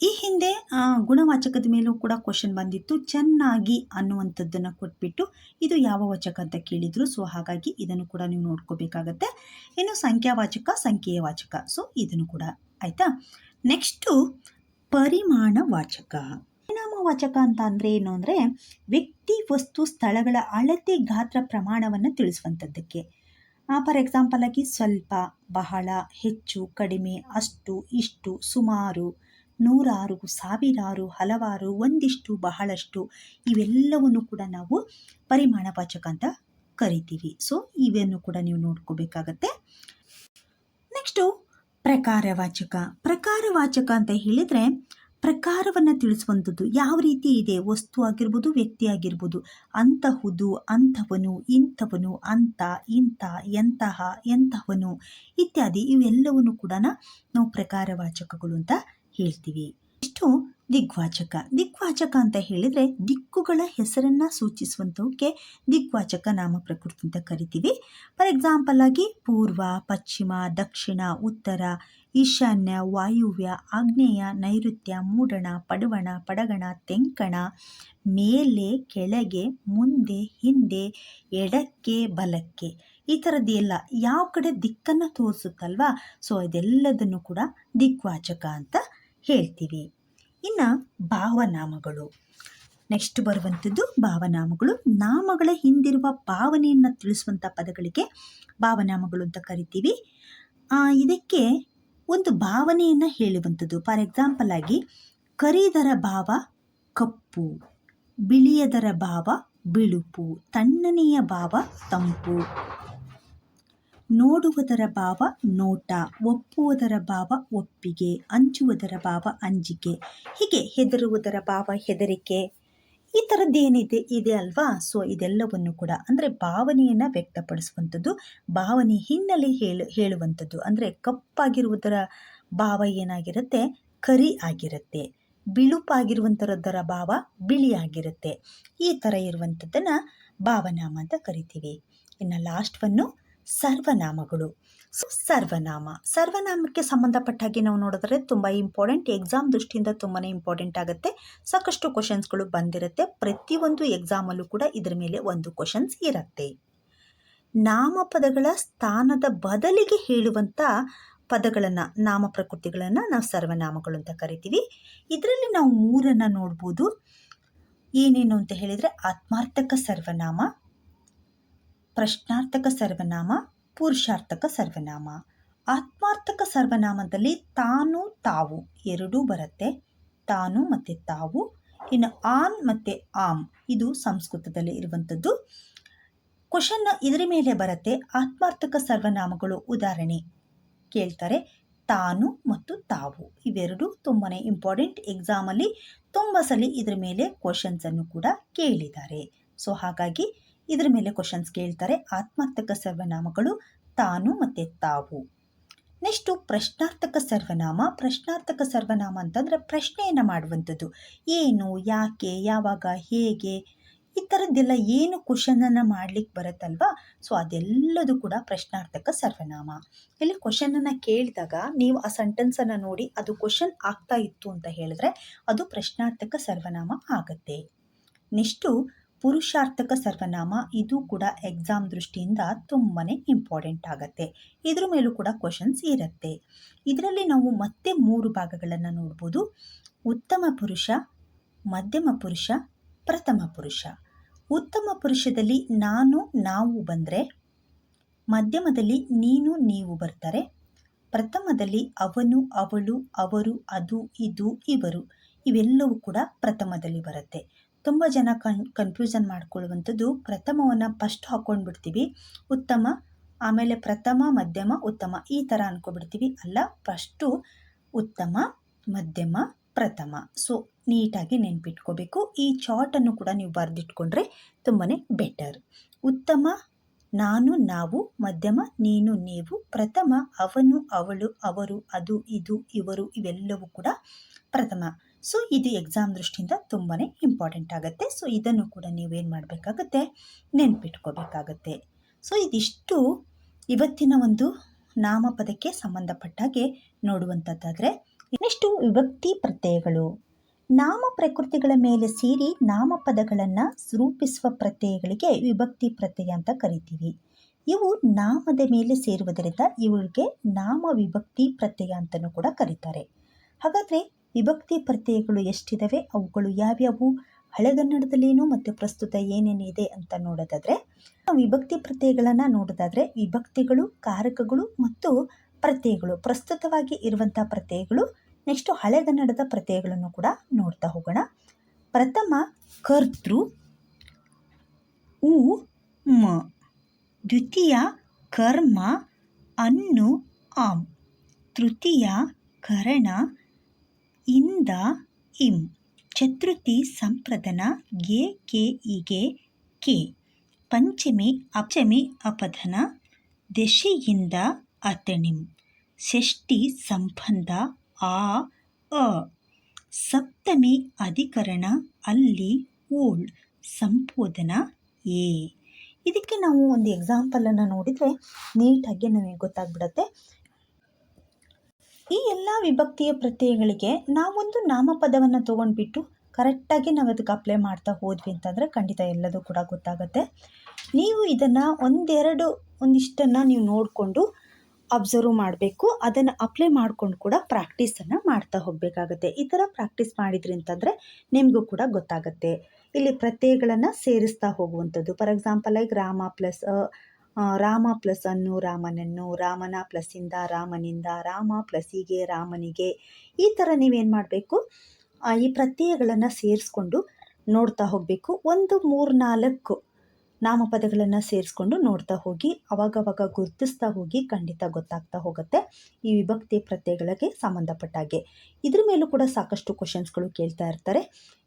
ಈ ಹಿಂದೆ ಗುಣವಾಚಕದ ಮೇಲೂ ಕೂಡ ಕ್ವಶನ್ ಬಂದಿತ್ತು. ಚೆನ್ನಾಗಿ ಅನ್ನುವಂಥದ್ದನ್ನು ಕೊಟ್ಬಿಟ್ಟು ಇದು ಯಾವ ವಾಚಕ ಅಂತ ಕೇಳಿದರು. ಸೊ ಹಾಗಾಗಿ ಇದನ್ನು ಕೂಡ ನೀವು ನೋಡ್ಕೋಬೇಕಾಗತ್ತೆ. ಇನ್ನು ಸಂಖ್ಯಾವಾಚಕ ಸಂಖ್ಯೆಯ ವಾಚಕ ಸೊ ಇದನ್ನು ಕೂಡ ಆಯಿತಾ? ನೆಕ್ಸ್ಟು ಪರಿಮಾಣ ವಾಚಕ. ಅಂತ ಅಂದರೆ ಏನು ಅಂದರೆ ವ್ಯಕ್ತಿ, ವಸ್ತು, ಸ್ಥಳಗಳ ಅಳತೆ, ಗಾತ್ರ ಪ್ರಮಾಣವನ್ನು ತಿಳಿಸುವಂಥದ್ದಕ್ಕೆ. ಫಾರ್ ಎಕ್ಸಾಂಪಲ್ ಆಗಿ ಸ್ವಲ್ಪ, ಬಹಳ, ಹೆಚ್ಚು, ಕಡಿಮೆ, ಅಷ್ಟು, ಇಷ್ಟು, ಸುಮಾರು ನೂರಾರು, ಸಾವಿರಾರು, ಹಲವಾರು, ಒಂದಿಷ್ಟು, ಬಹಳಷ್ಟು ಇವೆಲ್ಲವನ್ನು ಕೂಡ ನಾವು ಪರಿಮಾಣ ವಾಚಕ ಅಂತ ಕರಿತೀವಿ. ಸೊ ಇವನ್ನು ಕೂಡ ನೀವು ನೋಡ್ಕೋಬೇಕಾಗತ್ತೆ. ನೆಕ್ಸ್ಟು ಪ್ರಕಾರವಾಚಕ ಪ್ರಕಾರವಾಚಕ ಅಂತ ಹೇಳಿದರೆ ಪ್ರಕಾರವನ್ನು ತಿಳಿಸುವಂಥದ್ದು ಯಾವ ರೀತಿ ಇದೆ? ವಸ್ತು ಆಗಿರ್ಬೋದು, ವ್ಯಕ್ತಿ ಆಗಿರ್ಬೋದು. ಅಂತಹುದು, ಅಂಥವನು, ಇಂಥವನು, ಅಂತ, ಇಂಥ, ಎಂತಹ ಎಂತಹವನು ಇತ್ಯಾದಿ ಇವೆಲ್ಲವನ್ನು ಕೂಡ ನಾವು ಪ್ರಕಾರವಾಚಕಗಳು ಅಂತ ಹೇಳ್ತೀವಿ. ಇಷ್ಟು ದಿಗ್ವಾಚಕ. ದಿಗ್ವಾಚಕ ಅಂತ ಹೇಳಿದರೆ ದಿಕ್ಕುಗಳ ಹೆಸರನ್ನು ಸೂಚಿಸುವಂಥವಕ್ಕೆ ದಿಗ್ವಾಚಕ ನಾಮ ಪ್ರಕೃತಿ ಅಂತ ಕರಿತೀವಿ. ಫಾರ್ ಎಕ್ಸಾಂಪಲ್ ಆಗಿ ಪೂರ್ವ, ಪಶ್ಚಿಮ, ದಕ್ಷಿಣ, ಉತ್ತರ, ಈಶಾನ್ಯ, ವಾಯುವ್ಯ, ಆಗ್ನೇಯ, ನೈಋತ್ಯ, ಮೂಡಣ, ಪಡುವಣ, ಪಡಗಣ, ತೆಂಕಣ, ಮೇಲೆ, ಕೆಳಗೆ, ಮುಂದೆ, ಹಿಂದೆ, ಎಡಕ್ಕೆ, ಬಲಕ್ಕೆ. ಈ ಥರದ್ದೆಲ್ಲ ಯಾವ ಕಡೆ ದಿಕ್ಕನ್ನು ತೋರಿಸುತ್ತಲ್ವಾ? ಸೊ ಇದೆಲ್ಲದನ್ನು ಕೂಡ ದಿಗ್ವಾಚಕ ಅಂತ ಹೇಳ್ತೀವಿ. ಇನ್ನು ಭಾವನಾಮಗಳು. ನೆಕ್ಸ್ಟ್ ಬರುವಂಥದ್ದು ಭಾವನಾಮಗಳು. ನಾಮಗಳ ಹಿಂದಿರುವ ಭಾವನೆಯನ್ನು ತಿಳಿಸುವಂಥ ಪದಗಳಿಗೆ ಭಾವನಾಮಗಳು ಅಂತ ಕರಿತೀವಿ. ಇದಕ್ಕೆ ಒಂದು ಭಾವನೆಯನ್ನು ಹೇಳುವಂಥದ್ದು. ಫಾರ್ ಎಕ್ಸಾಂಪಲ್ ಆಗಿ, ಕರಿದರ ಭಾವ ಕಪ್ಪು, ಬಿಳಿಯದರ ಭಾವ ಬಿಳುಪು, ತಣ್ಣನೆಯ ಭಾವ ತಂಪು. ನೋಡುವುದರ ಭಾವ ನೋಟ, ಒಪ್ಪುವುದರ ಭಾವ ಒಪ್ಪಿಗೆ ಅಂಚುವುದರ ಭಾವ ಅಂಜಿಕೆ ಹೀಗೆ ಹೆದರುವುದರ ಭಾವ ಹೆದರಿಕೆ. ಈ ಥರದ್ದೇನಿದೆ ಇದೆ ಅಲ್ವಾ? ಸೊ ಇದೆಲ್ಲವನ್ನು ಕೂಡ ಅಂದರೆ ಭಾವನೆಯನ್ನು ವ್ಯಕ್ತಪಡಿಸುವಂಥದ್ದು, ಭಾವನೆ ಹಿನ್ನೆಲೆ ಹೇಳು, ಹೇಳುವಂಥದ್ದು. ಅಂದರೆ ಕಪ್ಪಾಗಿರುವುದರ ಭಾವ ಏನಾಗಿರುತ್ತೆ? ಕರಿ ಆಗಿರುತ್ತೆ. ಬಿಳುಪಾಗಿರುವಂಥರದ್ದರ ಭಾವ ಬಿಳಿಯಾಗಿರುತ್ತೆ ಈ ಥರ ಇರುವಂಥದ್ದನ್ನು ಭಾವನಾಮ ಅಂತ ಕರಿತೀವಿ. ಇನ್ನು ಲಾಸ್ಟ್ವನ್ನು ಸರ್ವನಾಮಗಳು. ಸೊ, ಸರ್ವನಾಮ. ಸರ್ವನಾಮಕ್ಕೆ ಸಂಬಂಧಪಟ್ಟ ಹಾಗೆ ನಾವು ನೋಡಿದ್ರೆ ತುಂಬ ಇಂಪಾರ್ಟೆಂಟ್ ಎಕ್ಸಾಮ್ ದೃಷ್ಟಿಯಿಂದ ತುಂಬಾ ಇಂಪಾರ್ಟೆಂಟ್ ಆಗುತ್ತೆ. ಸಾಕಷ್ಟು ಕ್ವಶನ್ಸ್ಗಳು ಬಂದಿರುತ್ತೆ. ಪ್ರತಿಯೊಂದು ಎಕ್ಸಾಮಲ್ಲೂ ಕೂಡ ಇದರ ಮೇಲೆ ಒಂದು ಕ್ವಶನ್ಸ್ ಇರುತ್ತೆ. ನಾಮಪದಗಳ ಸ್ಥಾನದ ಬದಲಿಗೆ ಹೇಳುವಂಥ ಪದಗಳನ್ನು, ನಾಮ ಪ್ರಕೃತಿಗಳನ್ನು ನಾವು ಸರ್ವನಾಮಗಳು ಅಂತ ಕರಿತೀವಿ. ಇದರಲ್ಲಿ ನಾವು ಮೂರನ್ನು ನೋಡ್ಬೋದು. ಏನೇನು ಅಂತ ಹೇಳಿದರೆ ಆತ್ಮಾರ್ಥಕ ಸರ್ವನಾಮ ಪ್ರಶ್ನಾರ್ಥಕ ಸರ್ವನಾಮ, ಪುರುಷಾರ್ಥಕ ಸರ್ವನಾಮ. ಆತ್ಮಾರ್ಥಕ ಸರ್ವನಾಮದಲ್ಲಿ ತಾನು, ತಾವು ಎರಡೂ ಬರುತ್ತೆ. ತಾನು ಮತ್ತು ತಾವು, ಇನ್ನು ಆನ್ ಮತ್ತು ಆಮ್ ಇದು ಸಂಸ್ಕೃತದಲ್ಲಿ ಇರುವಂಥದ್ದು. ಕ್ವಶನ್ ಇದರ ಮೇಲೆ ಬರುತ್ತೆ. ಆತ್ಮಾರ್ಥಕ ಸರ್ವನಾಮಗಳು ಉದಾಹರಣೆ. ಕೇಳ್ತಾರೆ, ತಾನು ಮತ್ತು ತಾವು. ಇವೆರಡು ತುಂಬಾ ಇಂಪಾರ್ಟೆಂಟ್ ಎಕ್ಸಾಮಲ್ಲಿ ತುಂಬ ಸಲ ಇದರ ಮೇಲೆ ಕ್ವಶನ್ಸನ್ನು ಕೂಡ ಕೇಳಿದ್ದಾರೆ. ಸೊ ಹಾಗಾಗಿ ಇದ್ರ ಮೇಲೆ ಕ್ವಶನ್ಸ್ ಕೇಳ್ತಾರೆ. ಆತ್ಮಾರ್ಥಕ ಸರ್ವನಾಮಗಳು ತಾನು ಮತ್ತು ತಾವು. ನೆಕ್ಸ್ಟು ಪ್ರಶ್ನಾರ್ಥಕ ಸರ್ವನಾಮ. ಪ್ರಶ್ನಾರ್ಥಕ ಸರ್ವನಾಮ ಅಂತಂದರೆ ಪ್ರಶ್ನೆಯನ್ನು ಮಾಡುವಂಥದ್ದು. ಏನು, ಯಾಕೆ, ಯಾವಾಗ, ಹೇಗೆ, ಈ ಥರದ್ದೆಲ್ಲ ಏನು ಕ್ವಶನನ್ನು ಮಾಡ್ಲಿಕ್ಕೆ ಬರುತ್ತಲ್ವಾ? ಸೊ ಅದೆಲ್ಲದೂ ಕೂಡ ಪ್ರಶ್ನಾರ್ಥಕ ಸರ್ವನಾಮ. ಇಲ್ಲಿ ಕ್ವಶನನ್ನು ಕೇಳಿದಾಗ ನೀವು ಆ ಸೆಂಟೆನ್ಸನ್ನು ನೋಡಿ ಅದು ಕ್ವಶನ್ ಆಗ್ತಾ ಇತ್ತು ಅಂತ ಹೇಳಿದ್ರೆ ಅದು ಪ್ರಶ್ನಾರ್ಥಕ ಸರ್ವನಾಮ ಆಗುತ್ತೆ. ನೆಕ್ಸ್ಟು ಪುರುಷಾರ್ಥಕ ಸರ್ವನಾಮ ಇದು ಕೂಡ ಎಕ್ಸಾಮ್ ದೃಷ್ಟಿಯಿಂದ ತುಂಬಾ ಇಂಪಾರ್ಟೆಂಟ್ ಆಗುತ್ತೆ. ಇದ್ರ ಮೇಲೂ ಕೂಡ ಕ್ವಶನ್ಸ್ ಇರುತ್ತೆ. ಇದರಲ್ಲಿ ನಾವು ಮತ್ತೆ ಮೂರು ಭಾಗಗಳನ್ನು ನೋಡ್ಬೋದು. ಉತ್ತಮ ಪುರುಷ, ಮಧ್ಯಮ ಪುರುಷ, ಪ್ರಥಮ ಪುರುಷ. ಉತ್ತಮ ಪುರುಷದಲ್ಲಿ ನಾನು, ನಾವು ಬಂದರೆ, ಮಧ್ಯಮದಲ್ಲಿ ನೀನು, ನೀವು ಬರ್ತಾರೆ. ಪ್ರಥಮದಲ್ಲಿ ಅವನು, ಅವಳು, ಅವರು, ಅದು, ಇದು, ಇವರು. ಇವೆಲ್ಲವೂ ಕೂಡ ಪ್ರಥಮದಲ್ಲಿ ಬರುತ್ತೆ. ತುಂಬ ಜನ ಕನ್ ಕನ್ಫ್ಯೂಸನ್ ಮಾಡ್ಕೊಳ್ಳುವಂಥದ್ದು ಪ್ರಥಮವನ್ನು ಫಸ್ಟ್ ಹಾಕ್ಕೊಂಡ್ಬಿಡ್ತೀವಿ. ಉತ್ತಮ, ಆಮೇಲೆ ಪ್ರಥಮ, ಮಧ್ಯಮ, ಉತ್ತಮ ಈ ಥರ ಅಂದ್ಕೊಬಿಡ್ತೀವಿ ಅಲ್ಲ ಫಸ್ಟು ಉತ್ತಮ, ಮಧ್ಯಮ, ಪ್ರಥಮ. ಸೊ ನೀಟಾಗಿ ನೆನ್ಪಿಟ್ಕೋಬೇಕು. ಈ ಚಾರ್ಟನ್ನು ಕೂಡ ನೀವು ಬರೆದಿಟ್ಕೊಂಡ್ರೆ ತುಂಬಾ ಬೆಟರ್ ಉತ್ತಮ, ನಾನು, ನಾವು, ಮಧ್ಯಮ, ನೀನು, ನೀವು, ಪ್ರಥಮ, ಅವನು, ಅವಳು, ಅವರು, ಅದು, ಇದು, ಇವರು, ಇವೆಲ್ಲವೂ ಕೂಡ ಪ್ರಥಮ. ಸೊ ಇದು ಎಕ್ಸಾಮ್ ದೃಷ್ಟಿಯಿಂದ ತುಂಬಾ ಇಂಪಾರ್ಟೆಂಟ್ ಆಗುತ್ತೆ. ಸೊ ಇದನ್ನು ಕೂಡ ನೀವೇನು ಮಾಡಬೇಕಾಗತ್ತೆ? ನೆನ್ಪಿಟ್ಕೋಬೇಕಾಗತ್ತೆ. ಸೊ ಇದಿಷ್ಟು ಇವತ್ತಿನ ಒಂದು ನಾಮಪದಕ್ಕೆ ಸಂಬಂಧಪಟ್ಟಾಗೆ ನೋಡುವಂಥದ್ದಾದರೆ ನೆಕ್ಸ್ಟು ವಿಭಕ್ತಿ ಪ್ರತ್ಯಯಗಳು. ನಾಮ ಪ್ರಕೃತಿಗಳ ಮೇಲೆ ಸೇರಿ ನಾಮಪದಗಳನ್ನು ರೂಪಿಸುವ ಪ್ರತ್ಯಯಗಳಿಗೆ ವಿಭಕ್ತಿ ಪ್ರತ್ಯಯ ಅಂತ ಕರಿತೀವಿ. ಇವು ನಾಮದ ಮೇಲೆ ಸೇರುವುದರಿಂದ ಇವುಗಳಿಗೆ ನಾಮ ವಿಭಕ್ತಿ ಪ್ರತ್ಯಯ ಅಂತಲೂ ಕೂಡ ಕರೀತಾರೆ. ಹಾಗಾದರೆ ವಿಭಕ್ತಿ ಪ್ರತ್ಯಯಗಳು ಎಷ್ಟಿದಾವೆ? ಅವುಗಳು ಯಾವ್ಯಾವು? ಹಳೆಗನ್ನಡದಲ್ಲೇನು ಮತ್ತು ಪ್ರಸ್ತುತ ಏನೇನಿದೆ ಅಂತ ನೋಡೋದಾದರೆ ವಿಭಕ್ತಿ ಪ್ರತ್ಯಯಗಳನ್ನು ನೋಡೋದಾದರೆ, ವಿಭಕ್ತಿಗಳು, ಕಾರಕಗಳು ಮತ್ತು ಪ್ರತ್ಯಯಗಳು. ಪ್ರಸ್ತುತವಾಗಿ ಇರುವಂಥ ಪ್ರತ್ಯಯಗಳು ನೆಕ್ಸ್ಟು ಹಳೆಗನ್ನಡದ ಪ್ರತ್ಯಯಗಳನ್ನು ಕೂಡ ನೋಡ್ತಾ ಹೋಗೋಣ. ಪ್ರಥಮ, ಕರ್ತೃ, ಉ, ಮ. ದ್ವಿತೀಯ, ಕರ್ಮ, ಅನ್ನು, ಆಮ್. ತೃತೀಯ, ಕರಣ ಇಂದ ಇಂ. ಚತುರ್ಥಿ ಸಂಪ್ರದನ ಗೆ, ಕೆ ಇಗೆ ಕೆ. ಪಂಚಮಿ ಅಪಚಮಿ ಅಪಧನ, ದಶಿಯಿಂದ ಅತಣಿಂ ಷಷ್ಠಿ ಸಂಬಂಧ ಆ, ಅ. ಸಪ್ತಮಿ ಅಧಿಕರಣ ಅಲ್ಲಿ ಓಳ್ ಸಂಬೋಧನ ಎ. ಇದಕ್ಕೆ ನಾವು ಒಂದು ಎಕ್ಸಾಂಪಲನ್ನು ನೋಡಿದರೆ ನೀಟಾಗಿ ನಮಗೆ ಗೊತ್ತಾಗ್ಬಿಡತ್ತೆ. ಈ ಎಲ್ಲ ವಿಭಕ್ತಿಯ ಪ್ರತ್ಯಯಗಳಿಗೆ ನಾವೊಂದು ನಾಮಪದವನ್ನು ತೊಗೊಂಡ್ಬಿಟ್ಟು ಕರೆಕ್ಟಾಗಿ ನಾವು ಅದಕ್ಕೆ ಅಪ್ಲೈ ಮಾಡ್ತಾ ಹೋದ್ವಿ ಅಂತಂದರೆ ಖಂಡಿತ ಎಲ್ಲದೂ ಕೂಡ ಗೊತ್ತಾಗುತ್ತೆ. ನೀವು ಇದನ್ನು ಒಂದೆರಡು ಒಂದಿಷ್ಟನ್ನು ನೀವು ನೋಡಿಕೊಂಡು ಅಬ್ಸರ್ವ್ ಮಾಡಬೇಕು. ಅದನ್ನು ಅಪ್ಲೈ ಮಾಡ್ಕೊಂಡು ಕೂಡ ಪ್ರಾಕ್ಟೀಸನ್ನು ಮಾಡ್ತಾ ಹೋಗಬೇಕಾಗತ್ತೆ. ಈ ಥರ ಪ್ರಾಕ್ಟೀಸ್ ಮಾಡಿದ್ರಿ ಅಂತಂದರೆ ನಿಮಗೂ ಕೂಡ ಗೊತ್ತಾಗುತ್ತೆ. ಇಲ್ಲಿ ಪ್ರತ್ಯಯಗಳನ್ನು ಸೇರಿಸ್ತಾ ಹೋಗುವಂಥದ್ದು. ಫಾರ್ ಎಕ್ಸಾಂಪಲ್ ಆಗಿ ರಾಮ ಪ್ಲಸ್ ರಾಮ ಪ್ಲಸ್ ಅನ್ನು ರಾಮನನ್ನು, ರಾಮನ ಪ್ಲಸ್ಸಿಂದ ರಾಮನಿಂದ, ರಾಮ ಪ್ಲಸ್ಸಿಗೆ ರಾಮನಿಗೆ. ಈ ಥರ ನೀವೇನು ಮಾಡಬೇಕು? ಈ ಪ್ರತ್ಯಯಗಳನ್ನು ಸೇರಿಸ್ಕೊಂಡು ನೋಡ್ತಾ ಹೋಗಬೇಕು. ಒಂದು, ಮೂರು, ನಾಲ್ಕು. ನಾಮಪದಗಳನ್ನು ಸೇರಿಸ್ಕೊಂಡು ನೋಡ್ತಾ ಹೋಗಿ, ಅವಾಗವಾಗ ಗುರುತಿಸ್ತಾ ಹೋಗಿ ಖಂಡಿತ ಗೊತ್ತಾಗ್ತಾ ಹೋಗುತ್ತೆ ಈ ವಿಭಕ್ತಿ ಪ್ರತ್ಯಯಗಳಿಗೆ ಸಂಬಂಧಪಟ್ಟ ಹಾಗೆ. ಇದ್ರ ಮೇಲೂ ಕೂಡ ಸಾಕಷ್ಟು ಕ್ವಶನ್ಸ್ಗಳು ಕೇಳ್ತಾ ಇರ್ತಾರೆ.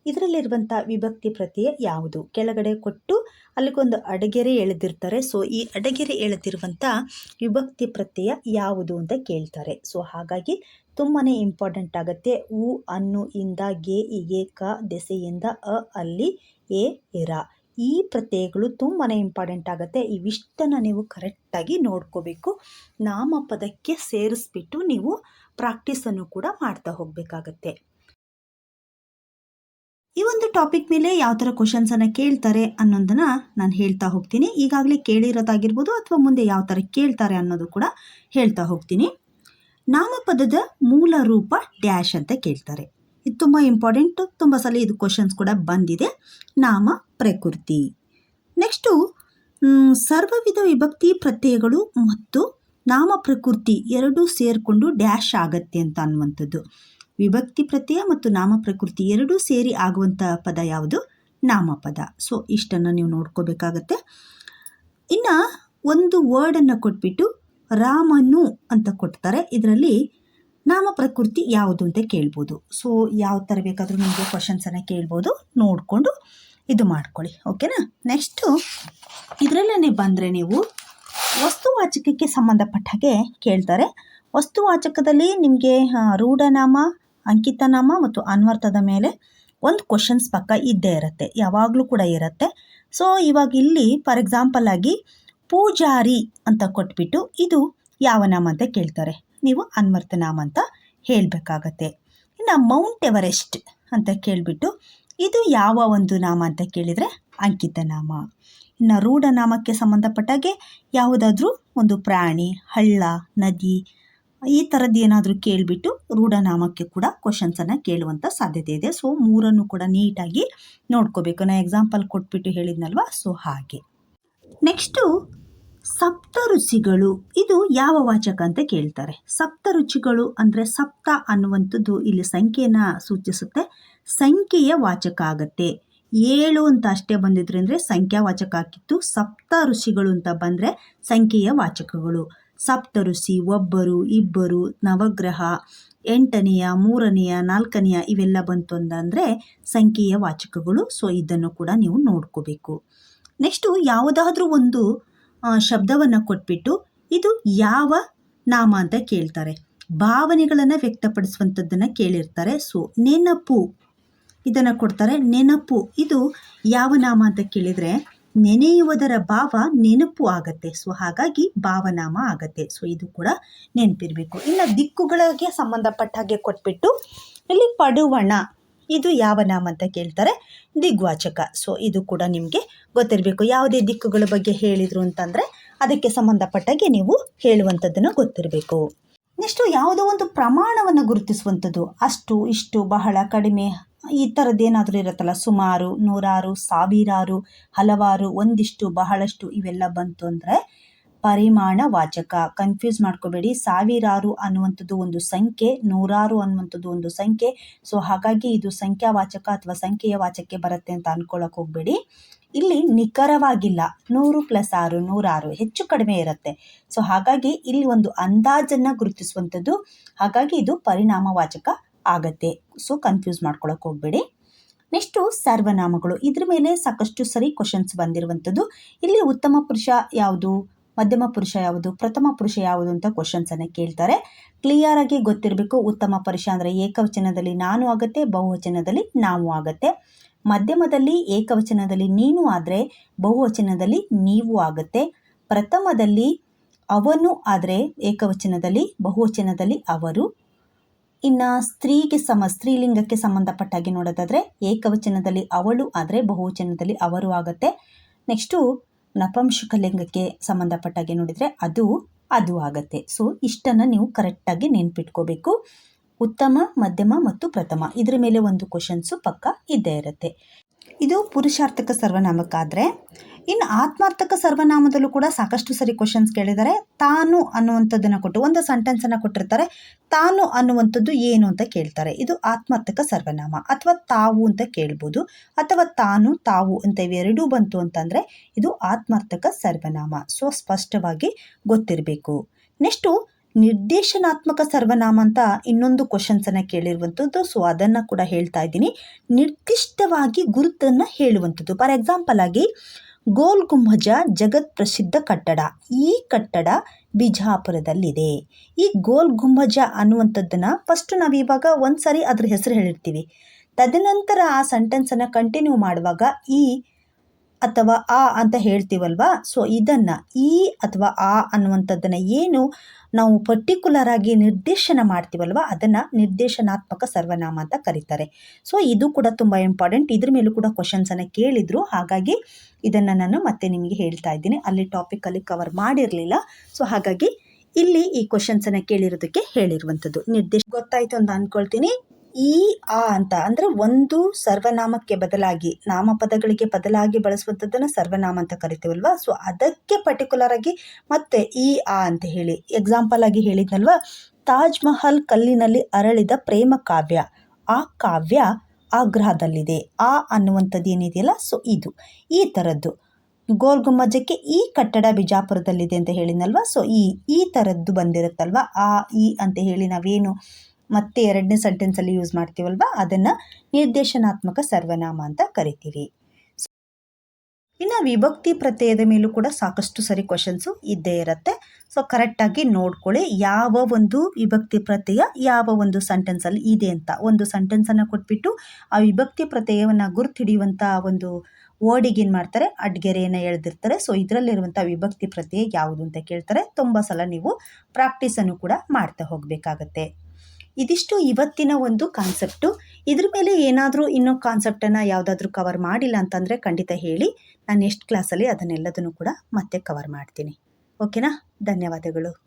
ಇದರಲ್ಲಿರುವಂಥ ವಿಭಕ್ತಿ ಪ್ರತ್ಯಯ ಯಾವುದು? ಕೆಳಗಡೆ ಕೊಟ್ಟು ಅಲ್ಲಿಗೊಂದು ಅಡಗೆರೆ ಎಳೆದಿರ್ತಾರೆ. ಸೊ ಈ ಅಡಗೆರೆ ಎಳೆದಿರುವಂಥ ವಿಭಕ್ತಿ ಪ್ರತ್ಯಯ ಯಾವುದು ಅಂತ ಕೇಳ್ತಾರೆ. ಸೊ ಹಾಗಾಗಿ ತುಂಬಾ ಇಂಪಾರ್ಟೆಂಟ್ ಆಗುತ್ತೆ. ಉ, ಅನ್ನು, ಇಂದ, ಗೆ, ಇಗೆ, ಕ, ದೆಸೆಯಿಂದ, ಅ, ಅಲ್ಲಿ, ಎ, ಎರ. ಈ ಪ್ರತ್ಯಯಗಳು ತುಂಬಾ ಇಂಪಾರ್ಟೆಂಟ್ ಆಗುತ್ತೆ. ಇವಿಷ್ಟನ್ನು ನೀವು ಕರೆಕ್ಟಾಗಿ ನೋಡ್ಕೋಬೇಕು. ನಾಮಪದಕ್ಕೆ ಸೇರಿಸ್ಬಿಟ್ಟು ನೀವು ಪ್ರಾಕ್ಟೀಸನ್ನು ಕೂಡ ಮಾಡ್ತಾ ಹೋಗಬೇಕಾಗತ್ತೆ. ಈ ಒಂದು ಟಾಪಿಕ್ ಮೇಲೆ ಯಾವ ಥರ ಕ್ವಶನ್ಸನ್ನು ಕೇಳ್ತಾರೆ ಅನ್ನೋದನ್ನು ನಾನು ಹೇಳ್ತಾ ಹೋಗ್ತೀನಿ. ಈಗಾಗಲೇ ಕೇಳಿರೋದಾಗಿರ್ಬೋದು ಅಥವಾ ಮುಂದೆ ಯಾವ ಥರ ಕೇಳ್ತಾರೆ ಅನ್ನೋದು ಕೂಡ ಹೇಳ್ತಾ ಹೋಗ್ತೀನಿ. ನಾಮಪದದ ಮೂಲ ರೂಪ ಡ್ಯಾಶ್ ಅಂತ ಕೇಳ್ತಾರೆ. ಇದು ತುಂಬ ಇಂಪಾರ್ಟೆಂಟ್ ತುಂಬ ಸಲ ಇದು ಕ್ವಶನ್ಸ್ ಕೂಡ ಬಂದಿದೆ. ನಾಮ, ಪ್ರಕೃತಿ. ನೆಕ್ಸ್ಟು ಸರ್ವವಿಧ ವಿಭಕ್ತಿ ಪ್ರತ್ಯಯಗಳು ಮತ್ತು ನಾಮ, ಪ್ರಕೃತಿ ಎರಡೂ ಸೇರಿಕೊಂಡು ಡ್ಯಾಶ್ ಆಗತ್ತೆ ಅಂತ ಅನ್ನುವಂಥದ್ದು. ವಿಭಕ್ತಿ ಪ್ರತ್ಯಯ ಮತ್ತು ನಾಮ, ಪ್ರಕೃತಿ ಎರಡೂ ಸೇರಿ ಆಗುವಂಥ ಪದ ಯಾವುದು? ನಾಮಪದ ಸೊ ಇಷ್ಟನ್ನು ನೀವು ನೋಡ್ಕೋಬೇಕಾಗತ್ತೆ. ಇನ್ನು ಒಂದು ವರ್ಡನ್ನು ಕೊಟ್ಬಿಟ್ಟು ರಾಮನು ಅಂತ ಕೊಡ್ತಾರೆ. ಇದರಲ್ಲಿ ನಾಮ ಪ್ರಕೃತಿ ಯಾವುದು ಅಂತ ಕೇಳ್ಬೋದು. ಸೊ ಯಾವ ಥರ ಬೇಕಾದರೂ ನಿಮಗೆ ಕ್ವಶನ್ಸನ್ನು ಕೇಳ್ಬೋದು. ನೋಡಿಕೊಂಡು ಇದು ಮಾಡ್ಕೊಳ್ಳಿ. ಓಕೆನಾ ನೆಕ್ಸ್ಟು ಇದರಲ್ಲೇ ಬಂದರೆ ನೀವು ವಸ್ತುವಾಚಕಕ್ಕೆ ಸಂಬಂಧಪಟ್ಟ ಹಾಗೆ ಕೇಳ್ತಾರೆ. ವಸ್ತುವಾಚಕದಲ್ಲಿ ನಿಮಗೆ ರೂಢನಾಮ, ಅಂಕಿತನಾಮ ಮತ್ತು ಅನ್ವರ್ಥದ ಮೇಲೆ ಒಂದು ಕ್ವಶನ್ಸ್ ಪಕ್ಕ ಇದ್ದೇ ಇರುತ್ತೆ. ಯಾವಾಗಲೂ ಕೂಡ ಇರುತ್ತೆ. ಸೊ ಇವಾಗ ಇಲ್ಲಿ ಫಾರ್ ಎಕ್ಸಾಂಪಲ್ ಆಗಿ ಪೂಜಾರಿ ಅಂತ ಕೊಟ್ಬಿಟ್ಟು ಇದು ಯಾವ ನಾಮ ಅಂತ ಕೇಳ್ತಾರೆ. ನೀವು ಅನ್ವರ್ಥ ನಾಮ ಅಂತ ಹೇಳಬೇಕಾಗತ್ತೆ. ಇನ್ನು ಮೌಂಟ್ ಎವರೆಸ್ಟ್ ಅಂತ ಕೇಳಿಬಿಟ್ಟು ಇದು ಯಾವ ಒಂದು ನಾಮ ಅಂತ ಕೇಳಿದರೆ ಅಂಕಿತ ನಾಮ ಇನ್ನು ರೂಢನಾಮಕ್ಕೆ ಸಂಬಂಧಪಟ್ಟಾಗೆ ಯಾವುದಾದ್ರೂ ಒಂದು ಪ್ರಾಣಿ, ಹಳ್ಳ, ನದಿ ಈ ಥರದ್ದು ಏನಾದರೂ ಕೇಳಿಬಿಟ್ಟು ರೂಢನಾಮಕ್ಕೆ ಕೂಡ ಕ್ವಶನ್ಸನ್ನು ಕೇಳುವಂಥ ಸಾಧ್ಯತೆ ಇದೆ. ಸೊ ಮೂರನ್ನು ಕೂಡ ನೀಟಾಗಿ ನೋಡ್ಕೋಬೇಕು. ನಾನು ಎಕ್ಸಾಂಪಲ್ ಕೊಟ್ಬಿಟ್ಟು ಹೇಳಿದ್ನಲ್ವ? ಸೊ ಹಾಗೆ. ನೆಕ್ಸ್ಟು ಸಪ್ತ ರುಚಿಗಳು ಇದು ಯಾವ ವಾಚಕ ಅಂತ ಕೇಳ್ತಾರೆ. ಸಪ್ತ ರುಚಿಗಳು ಅಂದರೆ ಸಪ್ತ ಅನ್ನುವಂಥದ್ದು ಇಲ್ಲಿ ಸಂಖ್ಯೆನ ಸೂಚಿಸುತ್ತೆ. ಸಂಖ್ಯೆಯ ವಾಚಕ ಆಗತ್ತೆ. ಏಳು ಅಂತ ಅಷ್ಟೇ ಬಂದಿದ್ರು ಅಂದರೆ ಸಂಖ್ಯಾವಾಚಕ ಆಗಿತ್ತು. ಸಪ್ತ ಋಷಿಗಳು ಅಂತ ಬಂದರೆ ಸಂಖ್ಯೆಯ ವಾಚಕಗಳು. ಸಪ್ತ ಋಷಿ, ಒಬ್ಬರು, ಇಬ್ಬರು, ನವಗ್ರಹ, ಎಂಟನೆಯ, ಮೂರನೆಯ, ನಾಲ್ಕನೆಯ ಇವೆಲ್ಲ ಬಂತು ಅಂತಂದರೆ ಸಂಖ್ಯೆಯ ವಾಚಕಗಳು. ಸೊ ಇದನ್ನು ಕೂಡ ನೀವು ನೋಡ್ಕೋಬೇಕು. ನೆಕ್ಸ್ಟು ಯಾವುದಾದ್ರೂ ಒಂದು ಶಬ್ದವನ್ನು ಕೊಟ್ಬಿಟ್ಟು ಇದು ಯಾವ ನಾಮ ಅಂತ ಕೇಳ್ತಾರೆ. ಭಾವನೆಗಳನ್ನು ವ್ಯಕ್ತಪಡಿಸುವಂಥದ್ದನ್ನು ಕೇಳಿರ್ತಾರೆ. ಸೊ ನೆನಪು. ಇದನ್ನು ಕೊಡ್ತಾರೆ. ನೆನಪು. ಇದು ಯಾವ ನಾಮ ಅಂತ ಕೇಳಿದರೆ, ನೆನೆಯುವುದರ ಭಾವ ನೆನಪು ಆಗತ್ತೆ. ಸೊ ಹಾಗಾಗಿ ಭಾವನಾಮ ಆಗತ್ತೆ. ಸೊ ಇದು ಕೂಡ ನೆನಪಿರಬೇಕು. ಇನ್ನು ದಿಕ್ಕುಗಳಿಗೆ ಸಂಬಂಧಪಟ್ಟ ಹಾಗೆ ಕೊಟ್ಬಿಟ್ಟು, ಇಲ್ಲಿ ಪಡುವಣ. ಇದು ಯಾವ ನಾಮ ಅಂತ ಕೇಳ್ತಾರೆ ದಿಗ್ವಾಚಕ. ಸೊ ಇದು ಕೂಡ ನಿಮಗೆ ಗೊತ್ತಿರಬೇಕು. ಯಾವುದೇ ದಿಕ್ಕುಗಳ ಬಗ್ಗೆ ಹೇಳಿದರು ಅಂತಂದರೆ ಅದಕ್ಕೆ ಸಂಬಂಧಪಟ್ಟಾಗೆ ನೀವು ಹೇಳುವಂಥದ್ದನ್ನು ಗೊತ್ತಿರಬೇಕು. ನೆಕ್ಸ್ಟು ಯಾವುದೋ ಒಂದು ಪ್ರಮಾಣವನ್ನು ಗುರುತಿಸುವಂಥದ್ದು. ಅಷ್ಟು, ಇಷ್ಟು, ಬಹಳ, ಕಡಿಮೆ, ಈ ಥರದ್ದೇನಾದರೂ ಇರುತ್ತಲ್ಲ, ಸುಮಾರು ನೂರಾರು, ಸಾವಿರಾರು, ಹಲವಾರು, ಒಂದಿಷ್ಟು, ಬಹಳಷ್ಟು ಇವೆಲ್ಲ ಬಂತು ಅಂದರೆ ಪರಿಮಾಣ ವಾಚಕ. ಕನ್ಫ್ಯೂಸ್ ಮಾಡ್ಕೋಬೇಡಿ. ಸಾವಿರಾರು ಅನ್ನುವಂಥದ್ದು ಒಂದು ಸಂಖ್ಯೆ, ನೂರಾರು ಅನ್ನುವಂಥದ್ದು ಒಂದು ಸಂಖ್ಯೆ. ಸೊ ಹಾಗಾಗಿ ಇದು ಸಂಖ್ಯಾವಾಚಕ ಅಥವಾ ಸಂಖ್ಯೆಯ ವಾಚಕ್ಕೆ ಬರುತ್ತೆ ಅಂತ ಅನ್ಕೊಳಕ್ ಹೋಗಬೇಡಿ. ಇಲ್ಲಿ ನಿಖರವಾಗಿಲ್ಲ. ನೂರು ಪ್ಲಸ್ ಆರು, ನೂರಾರು ಹೆಚ್ಚು ಕಡಿಮೆ ಇರುತ್ತೆ. ಸೊ ಹಾಗಾಗಿ ಇಲ್ಲಿ ಒಂದು ಅಂದಾಜನ್ನು ಗುರುತಿಸುವಂಥದ್ದು. ಹಾಗಾಗಿ ಇದು ಪರಿಣಾಮವಾಚಕ ಆಗತ್ತೆ. ಸೊ ಕನ್ಫ್ಯೂಸ್ ಮಾಡ್ಕೊಳಕ್ಕೆ ಹೋಗಬೇಡಿ. ನೆಕ್ಸ್ಟು ಸರ್ವನಾಮಗಳು. ಇದ್ರ ಮೇಲೆ ಸಾಕಷ್ಟು ಸರಿ ಕ್ವಶನ್ಸ್ ಬಂದಿರುವಂಥದ್ದು. ಇಲ್ಲಿ ಉತ್ತಮ ಪುರುಷ ಯಾವುದು? ಮಧ್ಯಮ ಪುರುಷ ಯಾವುದು, ಪ್ರಥಮ ಪುರುಷ ಯಾವುದು ಅಂತ ಕ್ವಶನ್ಸನ್ನು ಕೇಳ್ತಾರೆ. ಕ್ಲಿಯರ್ ಆಗಿ ಗೊತ್ತಿರಬೇಕು, ಉತ್ತಮ ಪುರುಷ ಅಂದರೆ ಏಕವಚನದಲ್ಲಿ ನಾನು ಆಗುತ್ತೆ, ಬಹುವಚನದಲ್ಲಿ ನಾವು ಆಗುತ್ತೆ. ಮಧ್ಯಮದಲ್ಲಿ ಏಕವಚನದಲ್ಲಿ ನೀನು ಆದರೆ, ಬಹುವಚನದಲ್ಲಿ ನೀವು ಆಗುತ್ತೆ. ಪ್ರಥಮದಲ್ಲಿ ಅವನು ಆದರೆ, ಏಕವಚನದಲ್ಲಿ ಬಹುವಚನದಲ್ಲಿ ಅವರು. ಇನ್ನು ಸ್ತ್ರೀಗೆ ಸಮ, ಸ್ತ್ರೀಲಿಂಗಕ್ಕೆ ಸಂಬಂಧಪಟ್ಟಾಗಿ ನೋಡೋದಾದರೆ, ಏಕವಚನದಲ್ಲಿ ಅವಳು ಆದರೆ, ಬಹುವಚನದಲ್ಲಿ ಅವರು ಆಗುತ್ತೆ. ನೆಕ್ಸ್ಟು ನಪಂಸಕ ಲಿಂಗಕ್ಕೆ ಸಂಬಂಧಪಟ್ಟಾಗೆ ನೋಡಿದರೆ ಅದು ಅದು ಆಗುತ್ತೆ. ಸೊ ಇಷ್ಟನ್ನು ನೀವು ಕರೆಕ್ಟಾಗಿ ನೆನ್ಪಿಟ್ಕೋಬೇಕು. ಉತ್ತಮ, ಮಧ್ಯಮ ಮತ್ತು ಪ್ರಥಮ. ಇದರ ಮೇಲೆ ಒಂದು ಕ್ವಶನ್ಸು ಪಕ್ಕ ಇದ್ದೇ ಇರುತ್ತೆ. ಇದು ಪುರುಷಾರ್ಥಕ ಸರ್ವನಾಮಕ್ಕಾದರೆ ಇನ್ನು ಆತ್ಮಾರ್ಥಕ ಸರ್ವನಾಮದಲ್ಲೂ ಕೂಡ ಸಾಕಷ್ಟು ಸರಿ ಕ್ವಶನ್ಸ್ ಕೇಳಿದ್ದಾರೆ. ತಾನು ಅನ್ನುವಂಥದ್ದನ್ನು ಕೊಟ್ಟು, ಒಂದು ಸೆಂಟೆನ್ಸನ್ನು ಕೊಟ್ಟಿರ್ತಾರೆ. ತಾನು ಅನ್ನುವಂಥದ್ದು ಏನು ಅಂತ ಕೇಳ್ತಾರೆ. ಇದು ಆತ್ಮಾರ್ಥಕ ಸರ್ವನಾಮ. ಅಥವಾ ತಾವು ಅಂತ ಕೇಳ್ಬೋದು. ಅಥವಾ ತಾನು, ತಾವು ಅಂತ ಇವೆರಡೂ ಬಂತು ಅಂತಂದರೆ ಇದು ಆತ್ಮಾರ್ಥಕ ಸರ್ವನಾಮ. ಸೊ ಸ್ಪಷ್ಟವಾಗಿ ಗೊತ್ತಿರಬೇಕು. ನೆಕ್ಸ್ಟು ನಿರ್ದೇಶನಾತ್ಮಕ ಸರ್ವನಾಮ ಅಂತ ಇನ್ನೊಂದು ಕ್ವಶನ್ಸನ್ನು ಕೇಳಿರುವಂಥದ್ದು. ಸೊ ಅದನ್ನು ಕೂಡ ಹೇಳ್ತಾ ಇದ್ದೀನಿ. ನಿರ್ದಿಷ್ಟವಾಗಿ ಗುರುತನ್ನು ಹೇಳುವಂಥದ್ದು. ಫಾರ್ ಎಕ್ಸಾಂಪಲ್ ಆಗಿ ಗೋಲ್ ಗುಂಬಜ ಜಗತ್ ಪ್ರಸಿದ್ಧ ಕಟ್ಟಡ. ಈ ಕಟ್ಟಡ ಬಿಜಾಪುರದಲ್ಲಿದೆ. ಈ ಗೋಲ್ ಗುಂಬಜ ಅನ್ನುವಂಥದ್ದನ್ನು ಫಸ್ಟ್ ನಾವು ಇವಾಗ ಒಂದು ಸಾರಿ ಅದ್ರ ಹೆಸರು ಹೇಳಿರ್ತೀವಿ. ತದನಂತರ ಆ ಸೆಂಟೆನ್ಸನ್ನು ಕಂಟಿನ್ಯೂ ಮಾಡುವಾಗ ಈ ಅಥವಾ ಆ ಅಂತ ಹೇಳ್ತೀವಲ್ವಾ? ಸೊ ಇದನ್ನು ಈ ಅಥವಾ ಆ ಅನ್ನುವಂಥದ್ದನ್ನು ಏನು ನಾವು ಪರ್ಟಿಕ್ಯುಲರ್ ಆಗಿ ನಿರ್ದೇಶನ ಮಾಡ್ತೀವಲ್ವ? ಅದನ್ನು ನಿರ್ದೇಶನಾತ್ಮಕ ಸರ್ವನಾಮ ಅಂತ ಕರೀತಾರೆ. ಸೊ ಇದು ಕೂಡ ತುಂಬ ಇಂಪಾರ್ಟೆಂಟ್ ಇದ್ರ ಮೇಲೂ ಕೂಡ ಕ್ವಶನ್ಸನ್ನು ಕೇಳಿದರು. ಹಾಗಾಗಿ ಇದನ್ನು ನಾನು ಮತ್ತೆ ನಿಮಗೆ ಹೇಳ್ತಾ ಇದ್ದೀನಿ. ಅಲ್ಲಿ ಟಾಪಿಕಲ್ಲಿ ಕವರ್ ಮಾಡಿರಲಿಲ್ಲ. ಸೊ ಹಾಗಾಗಿ ಇಲ್ಲಿ ಈ ಕ್ವಶನ್ಸನ್ನು ಕೇಳಿರೋದಕ್ಕೆ ಹೇಳಿರುವಂಥದ್ದು. ನಿರ್ದೇಶ ಗೊತ್ತಾಯಿತು ಅಂತ ಅಂದ್ಕೊಳ್ತೀನಿ ಈ, ಆ ಅಂತ. ಅಂದರೆ ಒಂದು ಸರ್ವನಾಮಕ್ಕೆ ಬದಲಾಗಿ, ನಾಮಪದಗಳಿಗೆ ಬದಲಾಗಿ ಬಳಸುವಂಥದ್ದನ್ನು ಸರ್ವನಾಮ ಅಂತ ಕರಿತೀವಲ್ವ? ಸೊ ಅದಕ್ಕೆ ಪರ್ಟಿಕ್ಯುಲರ್ ಆಗಿ ಮತ್ತೆ ಈ, ಆ ಅಂತ ಹೇಳಿ. ಎಕ್ಸಾಂಪಲ್ ಆಗಿ ಹೇಳಿದ್ನಲ್ವ? ತಾಜ್ ಮಹಲ್ ಕಲ್ಲಿನಲ್ಲಿ ಅರಳಿದ ಪ್ರೇಮ ಕಾವ್ಯ. ಆ ಕಾವ್ಯ ಆಗ್ರಹದಲ್ಲಿದೆ ಆ ಅನ್ನುವಂಥದ್ದು ಏನಿದೆಯಲ್ಲ ಸೊ ಇದು. ಈ ಥರದ್ದು. ಗೋಲ್ ಗುಮ್ಮಜಕ್ಕೆ ಈ ಕಟ್ಟಡ ಬಿಜಾಪುರದಲ್ಲಿದೆ ಅಂತ ಹೇಳಿನಲ್ವಾ ಸೊ ಈ ಈ ಥರದ್ದು ಬಂದಿರುತ್ತಲ್ವ? ಆ, ಈ ಅಂತ ಹೇಳಿ ನಾವೇನು ಮತ್ತೆ ಎರಡನೇ ಸೆಂಟೆನ್ಸಲ್ಲಿ ಯೂಸ್ ಮಾಡ್ತೀವಲ್ವ? ಅದನ್ನು ನಿರ್ದೇಶನಾತ್ಮಕ ಸರ್ವನಾಮ ಅಂತ ಕರಿತೀವಿ. ಇನ್ನು ವಿಭಕ್ತಿ ಪ್ರತ್ಯಯದ ಮೇಲೂ ಕೂಡ ಸಾಕಷ್ಟು ಸರಿ ಕ್ವಶನ್ಸು ಇದ್ದೇ ಇರುತ್ತೆ. ಸೊ ಕರೆಕ್ಟಾಗಿ ನೋಡ್ಕೊಳ್ಳಿ ಯಾವ ಒಂದು ವಿಭಕ್ತಿ ಪ್ರತ್ಯಯ ಯಾವ ಒಂದು ಸೆಂಟೆನ್ಸಲ್ಲಿ ಇದೆ ಅಂತ. ಒಂದು ಸೆಂಟೆನ್ಸನ್ನು ಕೊಟ್ಬಿಟ್ಟು ಆ ವಿಭಕ್ತಿ ಪ್ರತ್ಯಯವನ್ನು ಗುರುತಿಡಿಯುವಂಥ ಒಂದು ವರ್ಡಿಗೆ ಏನು ಮಾಡ್ತಾರೆ? ಅಡ್ಗೆರೆಯನ್ನು ಎಳೆದಿರ್ತಾರೆ. ಸೊ ಇದರಲ್ಲಿರುವಂಥ ವಿಭಕ್ತಿ ಪ್ರತ್ಯಯ ಯಾವುದು ಅಂತ ಕೇಳ್ತಾರೆ? ತುಂಬ ಸಲ ನೀವು ಪ್ರಾಕ್ಟೀಸನ್ನು ಕೂಡ ಮಾಡ್ತಾ ಹೋಗಬೇಕಾಗತ್ತೆ. ಇದಿಷ್ಟು ಇವತ್ತಿನ ಒಂದು ಕಾನ್ಸೆಪ್ಟು ಇದ್ರ ಮೇಲೆ ಏನಾದರೂ ಇನ್ನೂ ಕಾನ್ಸೆಪ್ಟನ್ನು ಯಾವುದಾದ್ರೂ ಕವರ್ ಮಾಡಿಲ್ಲ ಅಂತಂದರೆ ಖಂಡಿತ ಹೇಳಿ. ನಾನು ನೆಕ್ಸ್ಟ್ ಕ್ಲಾಸಲ್ಲಿ ಅದನ್ನೆಲ್ಲದನ್ನು ಕೂಡ ಮತ್ತೆ ಕವರ್ ಮಾಡ್ತೀನಿ. ಓಕೆನಾ ಧನ್ಯವಾದಗಳು.